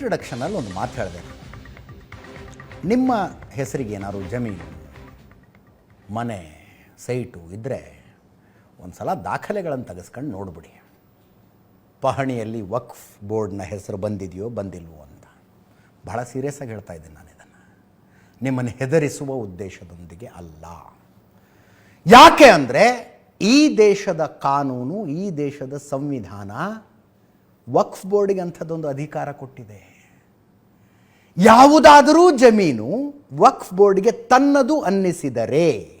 ಇಂಟ್ರಡಕ್ಷನಲ್ಲಿ ಒಂದು ಮಾತು ಹೇಳಿದೆ. ನಿಮ್ಮ ಹೆಸರಿಗೆ ಏನಾದ್ರು ಜಮೀನು, ಮನೆ, ಸೈಟು ಇದ್ದರೆ ಒಂದು ಸಲ ದಾಖಲೆಗಳನ್ನು ತೆಗೆಸ್ಕೊಂಡು ನೋಡಿಬಿಡಿ. ಪಹಣಿಯಲ್ಲಿ ವಕ್ಫ್ ಬೋರ್ಡ್ನ ಹೆಸರು ಬಂದಿದೆಯೋ, ಬಂದಿಲ್ವೋ ಅಂತ. ಬಹಳ ಸೀರಿಯಸ್ ಆಗಿ ಹೇಳ್ತಾ ಇದ್ದೀನಿ ನಾನು ಇದನ್ನು. ನಿಮ್ಮನ್ನು ಹೆದರಿಸುವ ಉದ್ದೇಶದೊಂದಿಗೆ ಅಲ್ಲ. ಯಾಕೆ ಅಂದರೆ ಈ ದೇಶದ ಕಾನೂನು, ಈ ದೇಶದ ಸಂವಿಧಾನ ವಕ್ಫ್ ಬೋರ್ಡಿಗೆ ಅಂಥದ್ದೊಂದು ಅಧಿಕಾರ ಕೊಟ್ಟಿದೆ. ಯಾವುದಾದರೂ ಜಮೀನು ವಕ್ಫ್ ಬೋರ್ಡ್ಗೆ ತನ್ನದು ಅನ್ನಿಸಿದರೆ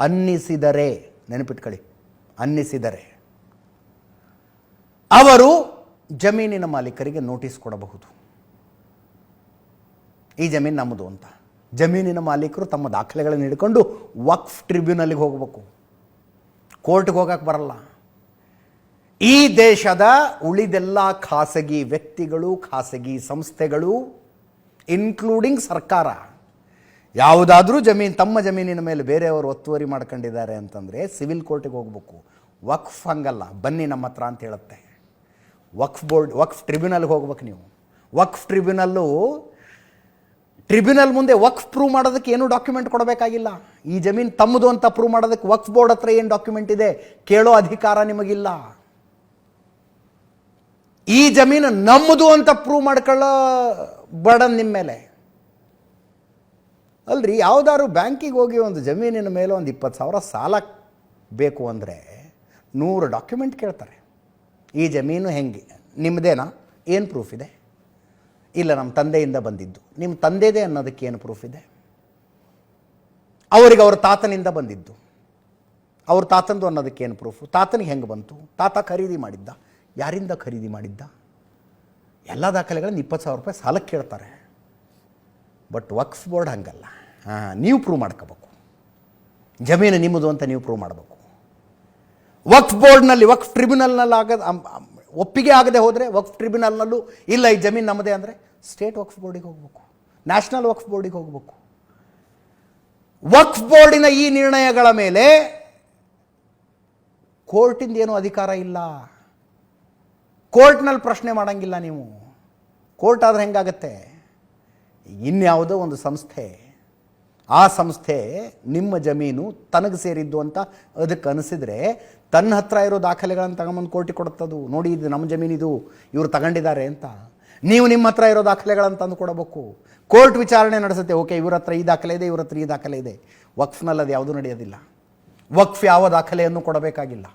ಅನ್ನಿಸಿದರೆ, ನೆನಪಿಟ್ಕೊಳ್ಳಿ, ಅನ್ನಿಸಿದರೆ ಅವರು ಜಮೀನಿನ ಮಾಲೀಕರಿಗೆ ನೋಟಿಸ್ ಕೊಡಬಹುದು. ಈ ಜಮೀನು ನಮ್ಮದು ಅಂತ. ಜಮೀನಿನ ಮಾಲೀಕರು ತಮ್ಮ ದಾಖಲೆಗಳನ್ನು ಹಿಡ್ಕೊಂಡು ವಕ್ಫ್ ಟ್ರಿಬ್ಯುನಲ್ಗೆ ಹೋಗಬೇಕು. ಕೋರ್ಟ್ಗೆ ಹೋಗಕ್ಕೆ ಬರಲ್ಲ. ಈ ದೇಶದ ಉಳಿದೆಲ್ಲ ಖಾಸಗಿ ವ್ಯಕ್ತಿಗಳು, ಖಾಸಗಿ ಸಂಸ್ಥೆಗಳು ಇನ್ಕ್ಲೂಡಿಂಗ್ ಸರ್ಕಾರ. ಯಾವುದಾದ್ರೂ ಜಮೀನು, ತಮ್ಮ ಜಮೀನಿನ ಮೇಲೆ ಬೇರೆಯವರು ಒತ್ತುವರಿ ಮಾಡ್ಕೊಂಡಿದ್ದಾರೆ ಅಂತಂದರೆ ಸಿವಿಲ್ ಕೋರ್ಟಿಗೆ ಹೋಗ್ಬೇಕು. ವಕ್ಫ್ ಹಂಗಲ್ಲ, ಬನ್ನಿ ನಮ್ಮ ಹತ್ರ ಅಂತ ಹೇಳುತ್ತೆ. ವಕ್ಫ್ ಬೋರ್ಡ್, ವಕ್ಫ್ ಟ್ರಿಬ್ಯುನಲ್ಗೆ ಹೋಗ್ಬೇಕು ನೀವು. ವಕ್ಫ್ ಟ್ರಿಬ್ಯುನಲ್ಲು ಟ್ರಿಬ್ಯುನಲ್ ಮುಂದೆ ವಕ್ಫ್ ಪ್ರೂವ್ ಮಾಡೋದಕ್ಕೆ ಏನು ಡಾಕ್ಯುಮೆಂಟ್ ಕೊಡಬೇಕಾಗಿಲ್ಲ. ಈ ಜಮೀನು ತಮ್ಮದು ಅಂತ ಪ್ರೂವ್ ಮಾಡೋದಕ್ಕೆ ವಕ್ಫ್ ಬೋರ್ಡ್ ಹತ್ರ ಏನು ಡಾಕ್ಯುಮೆಂಟ್ ಇದೆ ಕೇಳೋ ಅಧಿಕಾರ ನಿಮಗಿಲ್ಲ. ಈ ಜಮೀನು ನಮ್ಮದು ಅಂತ ಪ್ರೂವ್ ಮಾಡ್ಕೊಳ್ಳೋ ಬರ್ಡನ್ ನಿಮ್ಮ ಮೇಲೆ. ಅಲ್ರಿ, ಯಾವುದಾದ್ರು ಬ್ಯಾಂಕಿಗೆ ಹೋಗಿ ಒಂದು ಜಮೀನಿನ ಮೇಲೆ ಒಂದು ಇಪ್ಪತ್ತು ಸಾವಿರ ಸಾಲ ಬೇಕು ಅಂದರೆ ನೂರು ಡಾಕ್ಯುಮೆಂಟ್ ಕೇಳ್ತಾರೆ. ಈ ಜಮೀನು ಹೆಂಗೆ? ನಿಮ್ಮದೇನಾ ಏನು ಪ್ರೂಫ್ ಇದೆ? ಇಲ್ಲ ನಮ್ಮ ತಂದೆಯಿಂದ ಬಂದಿದ್ದು. ನಿಮ್ಮ ತಂದೆದೇ ಅನ್ನೋದಕ್ಕೆ ಏನು ಪ್ರೂಫ್ ಇದೆ? ಅವರಿಗೆ ಅವ್ರ ತಾತನಿಂದ ಬಂದಿದ್ದು. ಅವ್ರ ತಾತಂದು ಅನ್ನೋದಕ್ಕೆ ಏನು ಪ್ರೂಫು ತಾತನಿಗೆ ಹೆಂಗೆ ಬಂತು? ತಾತ ಖರೀದಿ ಮಾಡಿದ್ದ? ಯಾರಿಂದ ಖರೀದಿ ಮಾಡಿದ್ದ? ಎಲ್ಲ ದಾಖಲೆಗಳನ್ನು ಇಪ್ಪತ್ತು ಸಾವಿರ ರೂಪಾಯಿ ಸಾಲಕ್ಕೆ ಕೇಳ್ತಾರೆ. ಬಟ್ ವಕ್ಫ್ ಬೋರ್ಡ್ ಹಂಗಲ್ಲ. ಹಾಂ, ನೀವು ಪ್ರೂವ್ ಮಾಡ್ಕೋಬೇಕು. ಜಮೀನು ನಿಮ್ಮದು ಅಂತ ನೀವು ಪ್ರೂವ್ ಮಾಡಬೇಕು. ವಕ್ಫ್ ಬೋರ್ಡ್ನಲ್ಲಿ, ವಕ್ಫ್ ಟ್ರಿಬ್ಯುನಲ್ನಲ್ಲಿ ಆಗದ ಒಪ್ಪಿಗೆ ಆಗದೆ ಹೋದರೆ ವಕ್ಫ್ ಟ್ರಿಬ್ಯುನಲ್ನಲ್ಲೂ ಇಲ್ಲ, ಈ ಜಮೀನು ನಮ್ಮದೇ ಅಂದರೆ ಸ್ಟೇಟ್ ವಕ್ಫ್ ಬೋರ್ಡಿಗೆ ಹೋಗಬೇಕು. ನ್ಯಾಷನಲ್ ವಕ್ಫ್ ಬೋರ್ಡಿಗೆ ಹೋಗಬೇಕು. ವಕ್ಫ್ ಬೋರ್ಡಿನ ಈ ನಿರ್ಣಯಗಳ ಮೇಲೆ ಕೋರ್ಟಿಂದ ಏನೂ ಅಧಿಕಾರ ಇಲ್ಲ. ಕೋರ್ಟ್ನಲ್ಲಿ ಪ್ರಶ್ನೆ ಮಾಡೋಂಗಿಲ್ಲ ನೀವು. ಕೋರ್ಟ್ ಆದರೆ ಹೆಂಗಾಗತ್ತೆ? ಇನ್ಯಾವುದೋ ಒಂದು ಸಂಸ್ಥೆ, ಆ ಸಂಸ್ಥೆ ನಿಮ್ಮ ಜಮೀನು ತನಗೆ ಸೇರಿದ್ದು ಅಂತ ಅದಕ್ಕೆ ಅನಿಸಿದರೆ ತನ್ನ ಹತ್ರ ಇರೋ ದಾಖಲೆಗಳನ್ನು ತಗೊಂಬಂದು ಕೋರ್ಟಿಗೆ ಕೊಡುತ್ತದು. ನೋಡಿ, ಇದು ನಮ್ಮ ಜಮೀನಿದು ಇವರು ತಗೊಂಡಿದ್ದಾರೆ ಅಂತ. ನೀವು ನಿಮ್ಮ ಹತ್ರ ಇರೋ ದಾಖಲೆಗಳನ್ನು ತಂದು ಕೊಡಬೇಕು. ಕೋರ್ಟ್ ವಿಚಾರಣೆ ನಡೆಸುತ್ತೆ, ಓಕೆ, ಇವ್ರ ಹತ್ರ ಈ ದಾಖಲೆ ಇದೆ, ಇವ್ರ ಹತ್ರ ಈ ದಾಖಲೆ ಇದೆ. ವಕ್ಫ್ನಲ್ಲಿ ಅದು ಯಾವುದೂ ನಡೆಯೋದಿಲ್ಲ. ವಕ್ಫ್ ಯಾವ ದಾಖಲೆಯನ್ನು ಕೊಡಬೇಕಾಗಿಲ್ಲ.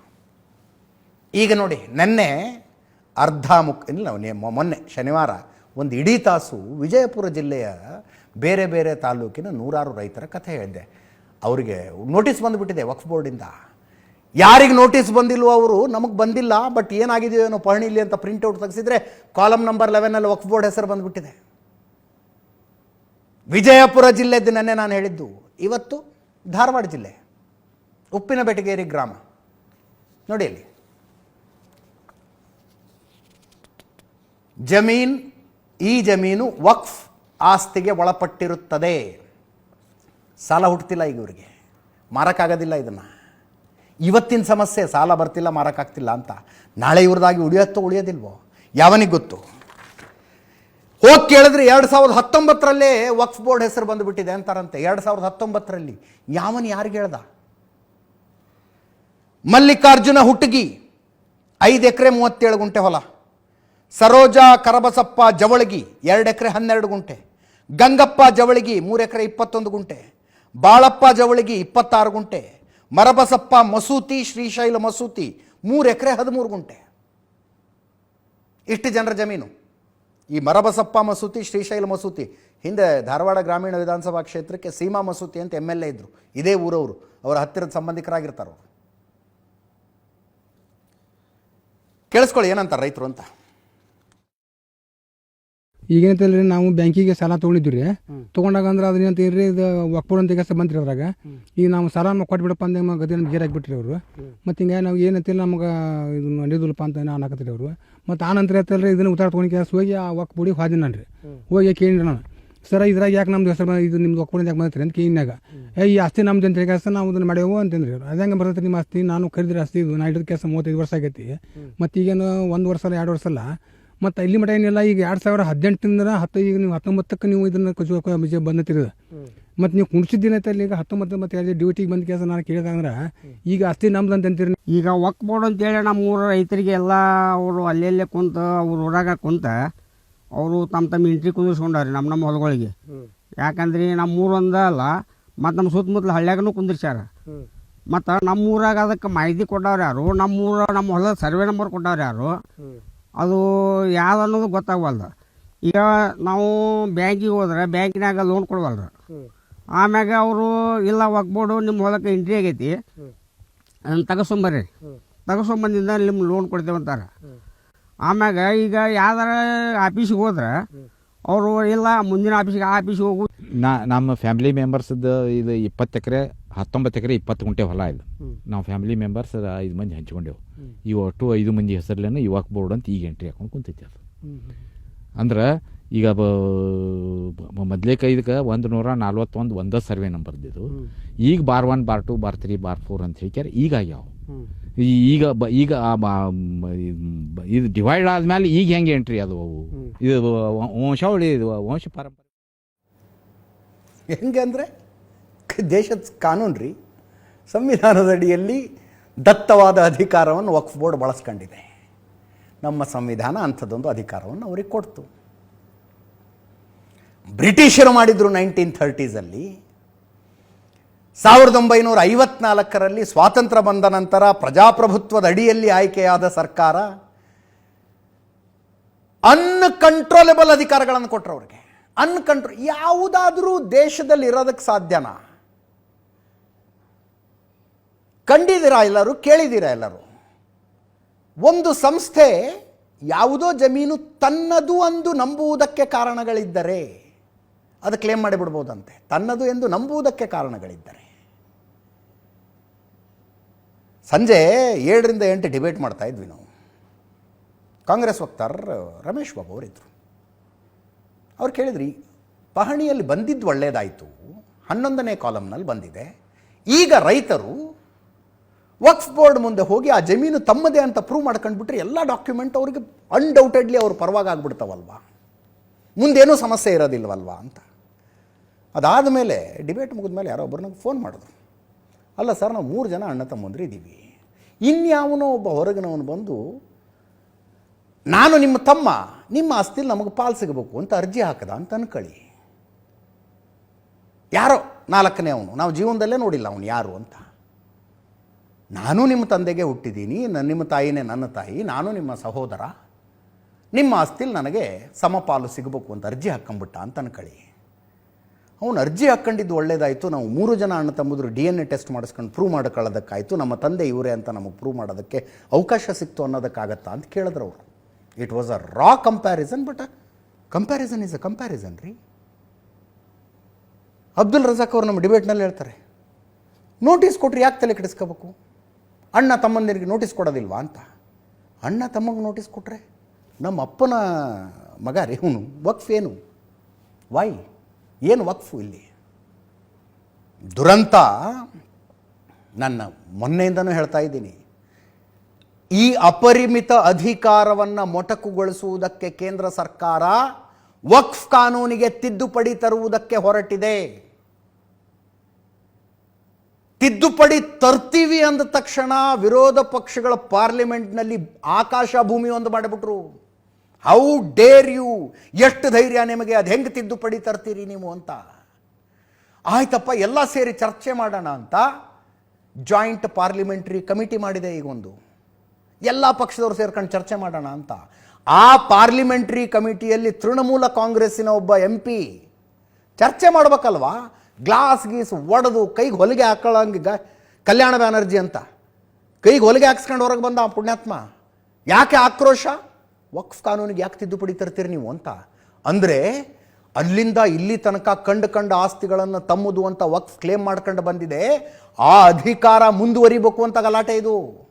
ಈಗ ನೋಡಿ, ನೆನ್ನೆ ಅರ್ಧ ಮುಕ್, ಇಲ್ಲ ಮೊನ್ನೆ, ಶನಿವಾರ, ಒಂದು ಇಡೀ ತಾಸು ವಿಜಯಪುರ ಜಿಲ್ಲೆಯ ಬೇರೆ ಬೇರೆ ತಾಲೂಕಿನ ನೂರಾರು ರೈತರ ಕಥೆ ಹೇಳಿದ್ದೆ ಅವರಿಗೆ ನೋಟಿಸ್ ಬಂದುಬಿಟ್ಟಿದೆ ವಕ್ಫ್ ಬೋರ್ಡಿಂದ. ಯಾರಿಗೆ ನೋಟಿಸ್ ಬಂದಿಲ್ವೋ ಅವರು, ನಮಗೆ ಬಂದಿಲ್ಲ, ಬಟ್ ಏನಾಗಿದೆಯೋ ಏನೋ ಪಹಣಿಲಿ ಅಂತ ಪ್ರಿಂಟ್ಔಟ್ ತೆಗೆಸಿದ್ರೆ ಕಾಲಮ್ ನಂಬರ್ ಲೆವೆನಲ್ಲಿ ವಕ್ಫ್ ಬೋರ್ಡ್ ಹೆಸರು ಬಂದುಬಿಟ್ಟಿದೆ. ವಿಜಯಪುರ ಜಿಲ್ಲೆದ್ದು ನೆನ್ನೆ ನಾನು ಹೇಳಿದ್ದು. ಇವತ್ತು ಧಾರವಾಡ ಜಿಲ್ಲೆ ಉಪ್ಪಿನ ಬೆಟಗೇರಿ ಗ್ರಾಮ. ನೋಡಿ ಅಲ್ಲಿ. ಜಮೀನ್, ಈ ಜಮೀನು ವಕ್ಫ್ ಆಸ್ತಿಗೆ ಒಳಪಟ್ಟಿರುತ್ತದೆ. ಸಾಲ ಹುಟ್ಟುತ್ತಿಲ್ಲ ಈಗ ಇವರಿಗೆ. ಮಾರಕ್ಕಾಗೋದಿಲ್ಲ ಇದನ್ನು. ಇವತ್ತಿನ ಸಮಸ್ಯೆ, ಸಾಲ ಬರ್ತಿಲ್ಲ, ಮಾರಕ್ಕಾಗ್ತಿಲ್ಲ ಅಂತ. ನಾಳೆ ಇವ್ರದಾಗಿ ಉಳಿಯತ್ತೋ ಉಳಿಯೋದಿಲ್ವೋ? ಯಾವನಿಗೆ ಗೊತ್ತು? ಹೋಗಿ ಕೇಳಿದ್ರೆ ಎರಡು ಸಾವಿರದ ಹತ್ತೊಂಬತ್ತರಲ್ಲೇ ವಕ್ಫ್ ಬೋರ್ಡ್ ಹೆಸರು ಬಂದುಬಿಟ್ಟಿದೆ ಅಂತಾರಂತೆ. ಎರಡು ಸಾವಿರದ ಹತ್ತೊಂಬತ್ತರಲ್ಲಿ ಯಾವನು ಯಾರಿಗೆ ಹೇಳ್ದ? ಮಲ್ಲಿಕಾರ್ಜುನ ಹುಟ್ಟಗಿ ಐದು ಎಕರೆ ಮೂವತ್ತೇಳು ಗುಂಟೆ ಹೊಲ. ಸರೋಜಾ ಕರಬಸಪ್ಪ ಜವಳಗಿ ಎರಡು ಎಕರೆ ಹನ್ನೆರಡು ಗುಂಟೆ, ಗಂಗಪ್ಪ ಜವಳಗಿ ಮೂರು ಎಕರೆ ಇಪ್ಪತ್ತೊಂದು ಗುಂಟೆ, ಬಾಳಪ್ಪ ಜವಳಗಿ ಇಪ್ಪತ್ತಾರು ಗುಂಟೆ, ಮರಬಸಪ್ಪ ಮಸೂತಿ, ಶ್ರೀಶೈಲ ಮಸೂತಿ ಮೂರು ಎಕರೆ ಹದಿಮೂರು ಗುಂಟೆ. ಇಷ್ಟು ಜನರ ಜಮೀನು. ಈ ಮರಬಸಪ್ಪ ಮಸೂತಿ, ಶ್ರೀಶೈಲ ಮಸೂತಿ, ಹಿಂದೆ ಧಾರವಾಡ ಗ್ರಾಮೀಣ ವಿಧಾನಸಭಾ ಕ್ಷೇತ್ರಕ್ಕೆ ಸೀಮಾ ಮಸೂತಿ ಅಂತ ಎಂ ಎಲ್ ಎ ಇದ್ದರು ಇದೇ ಊರವರು. ಅವರ ಹತ್ತಿರದ ಸಂಬಂಧಿಕರಾಗಿರ್ತಾರೆ ಅವರು ಕೇಳಿಸ್ಕೊಳ್ಳಿ ಏನಂತಾರೆ ರೈತರು ಅಂತ. ಈಗೇನೈತಲ್ರಿ ನಾವು ಬ್ಯಾಂಕಿಗೆ ಸಾಲ ತೊಗೊಂಡಿದ್ವಿ ರೀ ತೊಗೊಂಡಾಗ ಅಂದ್ರೆ ಅದ್ರ ಏನಂತೀರಿ ಇದು ಒಕ್ಕೂಡ ಅಂತ ಕೆಲಸ ಬಂತ್ರಿ ಅದ್ರಾಗ. ಈಗ ನಾವು ಸಾಲ ನಮಗೆ ಕೊಟ್ಬಿಡಪ್ಪ ಅಂದ್ರೆ ನಮ್ಮ ಗದಿ ನಮ್ಗೆ ಗೇರ್ ಹಾಕ್ಬಿಟ್ರಿ ಅವರು. ಮತ್ತು ಹಿಂಗೆ ನಾವು ಏನಂತಿಲ್ಲ ನಮ್ಗೆ ಇದು ನಡೆಯೋದಿಲ್ಲಪ್ಪ ಅಂತ ನಾನು ಹಾಕತ್ರಿ ಅವರು. ಮತ್ತು ಆ ನಂತರ ಹೇಳ್ತಾರೆ ಇದನ್ನು ಉತ್ತರ ತೊಗೊಂಡು ಹೋಗಿ ಆ ಒಕ್ಕ ಬುಡಿ ನಾನು ರೀ ಹೋಗಿ ಕೇಳಿ ನಾನು. ಸರ ಇದ್ರಾಗ ಯಾಕೆ ನಮ್ದು ಹೆಸರು ಇದು ನಿಮ್ದು ಒಕ್ಕೊಂಡು ಯಾಕೆ ಬಂದ್ರಿ ಅಂತ ಕೇಳಿನಾಗ ಏ ಈ ಆಸ್ತಿ ನಮ್ದು ಅಂತ ಕೆಲಸ ನಾವು ಇದನ್ನು ಮಾಡ್ಯಾವು ಅಂತಂದ್ರಿ ಅವ್ರು. ಹೆಂಗೆ ಬರ್ತೈತೆ ನಿಮ್ಮ ಆಸ್ತಿ. ನಾನು ಖರೀದಿರ ಆಸ್ತಿ ಇದು ನಾ ಹಿಡಿದ ಕೆಲಸ ಮೂವತ್ತೈದು ವರ್ಷ ಆಗೈತಿ. ಮತ್ತು ಈಗೇನು ಒಂದು ವರ್ಷ ಅಲ್ಲ ಎರಡು ವರ್ಷ ಅಲ್ಲ. ಮತ್ತು ಇಲ್ಲಿ ಮಟ ಏನಿಲ್ಲ ಈಗ ಎರಡು ಸಾವಿರ ಹದಿನೆಂಟರಿಂದ ಹತ್ತು ಈಗ ನೀವು ಹತ್ತೊಂಬತ್ತಕ್ಕೆ ನೀವು ಇದನ್ನು ಬಂದತಿರೋದು ಮತ್ತು ನೀವು ಕುಣಿಸಿದ್ದೇನೈತೆ ಅಲ್ಲಿ ಈಗ ಹತ್ತೊಂಬತ್ತು ಮತ್ತು ಎರಡು ಡ್ಯೂಟಿಗೆ ಬಂದ ಕೆಲಸ ನಾನು ಕೇಳಿದಂದ್ರೆ ಈಗ ಅಸ್ತಿ ನಮ್ದು ಅಂತ ಅಂತೀರಿ ಈಗ ಒಕ್ ಬೋರ್ಡ್ ಅಂತೇಳಿ ನಮ್ಮ ಊರ ರೈತರಿಗೆ ಎಲ್ಲ ಅವರು ಅಲ್ಲೆಲ್ಲೇ ಕುಂತ ಅವ್ರ ಊರಾಗ ಕುಂತ ಅವರು ತಮ್ಮ ತಮ್ಮ ಇಂಟ್ರಿ ಕುಂದಿರ್ಸ್ಕೊಂಡಾರಿ ನಮ್ಮ ನಮ್ಮ ಹೊಲಗಳಿಗೆ. ಯಾಕಂದ್ರೆ ನಮ್ಮ ಊರು ಅಲ್ಲ ಮತ್ತು ನಮ್ಮ ಸುತ್ತಮುತ್ತಲ ಹಳ್ಳ್ಯಾಗನು ಕುಂದಿರ್ಸ್ಯಾರ. ಮತ್ತು ನಮ್ಮ ಊರಾಗ ಅದಕ್ಕೆ ಮಾಹಿತಿ ಕೊಟ್ಟವ್ರು ಯಾರು? ನಮ್ಮ ಊರ ನಮ್ಮ ಹೊಲದ ಸರ್ವೆ ನಂಬರ್ ಕೊಟ್ಟವ್ರು ಯಾರು? ಅದು ಯಾವ್ದು ಅನ್ನೋದು ಗೊತ್ತಾಗವಲ್ದು. ಈಗ ನಾವು ಬ್ಯಾಂಕಿಗೆ ಹೋದ್ರೆ ಬ್ಯಾಂಕಿನಾಗ ಲೋನ್ ಕೊಡವಲ್ರು. ಆಮ್ಯಾಗ ಅವರು ಇಲ್ಲ ಹೋಗ್ಬೋದು ಬೋರ್ಡು ನಿಮ್ಮ ಹೊಲಕ್ಕೆ ಎಂಟ್ರಿ ಆಗೈತಿ. ಅದನ್ನು ತಗಸ್ಕೊಂಬರ್ರಿ. ತಗಸ್ಕೊಂಬಂದಿಂದ ನಿಮ್ಮ ಲೋನ್ ಕೊಡ್ತೇವೆ ಅಂತಾರೆ. ಆಮ್ಯಾಗ ಈಗ ಯಾವ್ದಾರ ಆಫೀಸಿಗೆ ಹೋದ್ರೆ ಅವರು ಇಲ್ಲ ಮುಂದಿನ ಆಫೀಸಿಗೆ ಆ ಆಫೀಸಿಗೆ ಹೋಗು. ನಾ ನಮ್ಮ ಫ್ಯಾಮಿಲಿ ಮೆಂಬರ್ಸ್ದು ಇದು ಇಪ್ಪತ್ತು ಎಕರೆ ಹತ್ತೊಂಬತ್ತು ಎಕರೆ ಇಪ್ಪತ್ತು ಗುಂಟೆ ಹೊಲ ಇದು. ನಾವು ಫ್ಯಾಮಿಲಿ ಮೆಂಬರ್ಸ್ ಐದು ಮಂದಿ ಹಂಚ್ಕೊಂಡೆವು. ಈ ಒಟ್ಟು ಐದು ಮಂದಿ ಹೆಸರಲ್ಲೇನು ಯುವಕ್ ಬೋರ್ಡ್ ಅಂತ ಈಗ ಎಂಟ್ರಿ ಹಾಕೊಂಡು ಕುಂತೈತಿ ಅದು. ಅಂದ್ರೆ ಈಗ ಮೊದಲೇ ಇದಕ್ಕೆ ಒಂದು ನೂರ ನಲ್ವತ್ತೊಂದು ಒಂದೇ ಸರ್ವೆ ನಂಬರ್ದಿದ್ದು ಈಗ bar one bar two bar three bar four ಅಂತ ಹೇಳ್ಕ್ಯಾರ ಈಗ ಆಗ್ಯಾವ. ಈಗ ಬ ಈಗ ಬ- ಇದು ಡಿವೈಡ್ ಆದ್ಮೇಲೆ ಈಗ ಹೆಂಗೆ ಎಂಟ್ರಿ ಅದು ಅವು. ಇದು ವಂಶಾವಳಿ ಇದು ವಂಶ ಪರಂಪರೆ. ಹೆಂಗೆ ಅಂದರೆ? ದೇಶದ ಕಾನೂನು ರೀ, ಸಂವಿಧಾನದ ಅಡಿಯಲ್ಲಿ ದತ್ತವಾದ ಅಧಿಕಾರವನ್ನು ವಕ್ಫ್ ಬೋರ್ಡ್ ಬಳಸ್ಕೊಂಡಿದೆ. ನಮ್ಮ ಸಂವಿಧಾನ ಅಂಥದ್ದೊಂದು ಅಧಿಕಾರವನ್ನು ಅವ್ರಿಗೆ ಕೊಡ್ತು. ಬ್ರಿಟಿಷರು ಮಾಡಿದರು ನೈನ್ಟೀನ್ ಥರ್ಟೀಸಲ್ಲಿ. ಸಾವಿರದ ಒಂಬೈನೂರ ಐವತ್ನಾಲ್ಕರಲ್ಲಿ ಸ್ವಾತಂತ್ರ್ಯ ಬಂದ ನಂತರ ಪ್ರಜಾಪ್ರಭುತ್ವದ ಅಡಿಯಲ್ಲಿ ಆಯ್ಕೆಯಾದ ಸರ್ಕಾರ ಅನ್ಕಂಟ್ರೋಲೆಬಲ್ ಅಧಿಕಾರಗಳನ್ನು ಕೊಟ್ಟರು ಅವ್ರಿಗೆ. ಅನ್ಕಂಟ್ರೋ ಯಾವುದಾದ್ರೂ ದೇಶದಲ್ಲಿ ಇರೋದಕ್ಕೆ ಸಾಧ್ಯನಾ? ಕಂಡಿದ್ದೀರಾ ಎಲ್ಲರೂ? ಕೇಳಿದ್ದೀರಾ ಎಲ್ಲರೂ? ಒಂದು ಸಂಸ್ಥೆ ಯಾವುದೋ ಜಮೀನು ತನ್ನದು ಅಂದು ನಂಬುವುದಕ್ಕೆ ಕಾರಣಗಳಿದ್ದರೆ ಅದು ಕ್ಲೇಮ್ ಮಾಡಿಬಿಡ್ಬೋದಂತೆ. ತನ್ನದು ಎಂದು ನಂಬುವುದಕ್ಕೆ ಕಾರಣಗಳಿದ್ದರೆ. ಸಂಜೆ ಏಳರಿಂದ ಎಂಟು ಡಿಬೇಟ್ ಮಾಡ್ತಾ ಇದ್ವಿ ನಾವು. ಕಾಂಗ್ರೆಸ್ ವಕ್ತಾರ ರಮೇಶ್ ಬಾಬು ಅವರಿದ್ದರು ಅವ್ರು ಕೇಳಿದ್ರಿ, ಪಹಣಿಯಲ್ಲಿ ಬಂದಿದ್ದು ಒಳ್ಳೆಯದಾಯಿತು ಹನ್ನೊಂದನೇ ಕಾಲಮ್ನಲ್ಲಿ ಬಂದಿದೆ. ಈಗ ರೈತರು ವಕ್ಫ್ ಬೋರ್ಡ್ ಮುಂದೆ ಹೋಗಿ ಆ ಜಮೀನು ತಮ್ಮದೇ ಅಂತ ಪ್ರೂವ್ ಮಾಡ್ಕೊಂಡ್ಬಿಟ್ರೆ ಎಲ್ಲ ಡಾಕ್ಯುಮೆಂಟ್ ಅವ್ರಿಗೆ ಅನ್ಡೌಟೆಡ್ಲಿ ಅವ್ರ ಪರವಾಗಿ ಆಗ್ಬಿಡ್ತಾವಲ್ವಾ? ಮುಂದೇನೂ ಸಮಸ್ಯೆ ಇರೋದಿಲ್ವಲ್ವಾ ಅಂತ. ಅದಾದ ಮೇಲೆ ಡಿಬೇಟ್ ಮುಗಿದ ಮೇಲೆ ಯಾರೋ ಒಬ್ಬರು ನಂಗೆ ಫೋನ್ ಮಾಡಿದ್ರು. ಅಲ್ಲ ಸರ್ ನಾವು ಮೂರು ಜನ ಅಣ್ಣ ತಮ್ಮಂದ್ರೆ ಇದ್ದೀವಿ ಇನ್ಯಾವನೋ ಒಬ್ಬ ಹೊರಗಿನವನು ಬಂದು, ನಾನು ನಿಮ್ಮ ತಮ್ಮ, ನಿಮ್ಮ ಆಸ್ತಿಲಿ ನಮಗೆ ಪಾಲು ಸಿಗಬೇಕು ಅಂತ ಅರ್ಜಿ ಹಾಕದ ಅಂತ ಅನ್ಕೊಳ್ಳಿ ಯಾರೋ ನಾಲ್ಕನೇ ಅವನು. ನಾವು ಜೀವನದಲ್ಲೇ ನೋಡಿಲ್ಲ ಅವನು ಯಾರು ಅಂತ. ನಾನು ನಿಮ್ಮ ತಂದೆಗೆ ಹುಟ್ಟಿದ್ದೀನಿ ನನ್ನ ನಿಮ್ಮ ತಾಯಿನೇ ನನ್ನ ತಾಯಿ, ನಾನು ನಿಮ್ಮ ಸಹೋದರ. ನಿಮ್ಮ ಆಸ್ತಿಲಿ ನನಗೆ ಸಮಪಾಲು ಸಿಗಬೇಕು ಅಂತ ಅರ್ಜಿ ಹಾಕ್ಕೊಂಬಿಟ್ಟ ಅಂತ ಅನ್ಕೊಳ್ಳಿ. ಅವನು ಅರ್ಜಿ ಹಾಕ್ಕೊಂಡಿದ್ದು ಒಳ್ಳೇದಾಯಿತು, ನಾವು ಮೂರು ಜನ ಅಣ್ಣ ತಮ್ಮದ್ರು ಡಿ ಎನ್ ಎ ಟೆಸ್ಟ್ ಮಾಡಿಸ್ಕೊಂಡು ಪ್ರೂವ್ ಮಾಡ್ಕೊಳ್ಳೋದಕ್ಕಾಯಿತು, ನಮ್ಮ ತಂದೆ ಇವರೇ ಅಂತ ನಮಗೆ ಪ್ರೂವ್ ಮಾಡೋದಕ್ಕೆ ಅವಕಾಶ ಸಿಕ್ತು ಅನ್ನೋದಕ್ಕಾಗತ್ತಾ ಅಂತ ಕೇಳಿದ್ರು ಅವರು. It was a raw comparison but comparison is a comparison ರೀ. ಅಬ್ದುಲ್ ರಜಾಕ್ ಅವರು ನಮ್ಮ ಡಿಬೇಟ್ನಲ್ಲಿ ಹೇಳ್ತಾರೆ. ನೋಟಿಸ್ ಕೊಟ್ರಿ ಯಾಕೆ ತಲೆ ಕೆಡಿಸ್ಕೋಬೇಕು? ಅಣ್ಣ ತಮ್ಮಂದಿರಿಗೆ ನೋಟಿಸ್ ಕೊಡೋದಿಲ್ವಾ ಅಂತ. ಅಣ್ಣ ತಮ್ಮಗೆ ನೋಟಿಸ್ ಕೊಟ್ಟರೆ ನಮ್ಮ ಅಪ್ಪನ ಮಗ ರೀ ಅವನು, ವಕ್ಫ್ ಏನು? ವಾಯ್ ಏನು ವಕ್ಫು ಇಲ್ಲಿ? ದುರಂತ ನನ್ನ ಮೊನ್ನೆಯಿಂದನೂ ಹೇಳ್ತಾ ಇದ್ದೀನಿ. ಈ ಅಪರಿಮಿತ ಅಧಿಕಾರವನ್ನು ಮೊಟಕುಗೊಳಿಸುವುದಕ್ಕೆ ಕೇಂದ್ರ ಸರ್ಕಾರ ವಕ್ಫ್ ಕಾನೂನಿಗೆ ತಿದ್ದುಪಡಿ ತರುವುದಕ್ಕೆ ಹೊರಟಿದೆ. ತಿದ್ದುಪಡಿ ತರ್ತೀವಿ ಅಂದ ತಕ್ಷಣ ವಿರೋಧ ಪಕ್ಷಗಳ ಪಾರ್ಲಿಮೆಂಟ್ನಲ್ಲಿ ಆಕಾಶ ಭೂಮಿ ಒಂದು ಮಾಡಿಬಿಟ್ರು. ಹೌ ಡೇರ್ ಯು ಎಷ್ಟು ಧೈರ್ಯ ನಿಮಗೆ? ಅದು ಹೆಂಗೆ ತಿದ್ದುಪಡಿ ತರ್ತೀರಿ ನೀವು ಅಂತ. ಆಯ್ತಪ್ಪ, ಎಲ್ಲ ಸೇರಿ ಚರ್ಚೆ ಮಾಡೋಣ ಅಂತ ಜಾಯಿಂಟ್ ಪಾರ್ಲಿಮೆಂಟ್ರಿ ಕಮಿಟಿ ಮಾಡಿದೆ ಈಗೊಂದು. ಎಲ್ಲ ಪಕ್ಷದವರು ಸೇರ್ಕೊಂಡು ಚರ್ಚೆ ಮಾಡೋಣ ಅಂತ. ಆ ಪಾರ್ಲಿಮೆಂಟ್ರಿ ಕಮಿಟಿಯಲ್ಲಿ ತೃಣಮೂಲ ಕಾಂಗ್ರೆಸ್ಸಿನ ಒಬ್ಬ ಎಂ ಪಿ. ಚರ್ಚೆ ಮಾಡ್ಬೇಕಲ್ವಾ? ಗ್ಲಾಸ್ ಗೀಸ್ ಒಡೆದು ಕೈಗೆ ಹೊಲಿಗೆ ಹಾಕೊಳ್ಳಂಗೆ ಕಲ್ಯಾಣ ಬ್ಯಾನರ್ಜಿ ಅಂತ. ಕೈಗೆ ಹೊಲಿಗೆ ಹಾಕ್ಸ್ಕೊಂಡು ಹೊರಗೆ ಬಂದ ಆ ಪುಣ್ಯಾತ್ಮ. ಯಾಕೆ ಆಕ್ರೋಶ? ವಕ್ಫ್ ಕಾನೂನಿಗೆ ಯಾಕೆ ತಿದ್ದುಪಡಿ ತರ್ತೀರಿ ನೀವು ಅಂತ. ಅಂದರೆ ಅಲ್ಲಿಂದ ಇಲ್ಲಿ ತನಕ ಕಂಡು ಕಂಡು ಆಸ್ತಿಗಳನ್ನು ತಮ್ಮದು ಅಂತ ವಕ್ಫ್ ಕ್ಲೇಮ್ ಮಾಡ್ಕೊಂಡು ಬಂದಿದೆ. ಆ ಅಧಿಕಾರ ಮುಂದುವರಿಬೇಕು ಅಂತ ಗಲಾಟೆ ಇದು.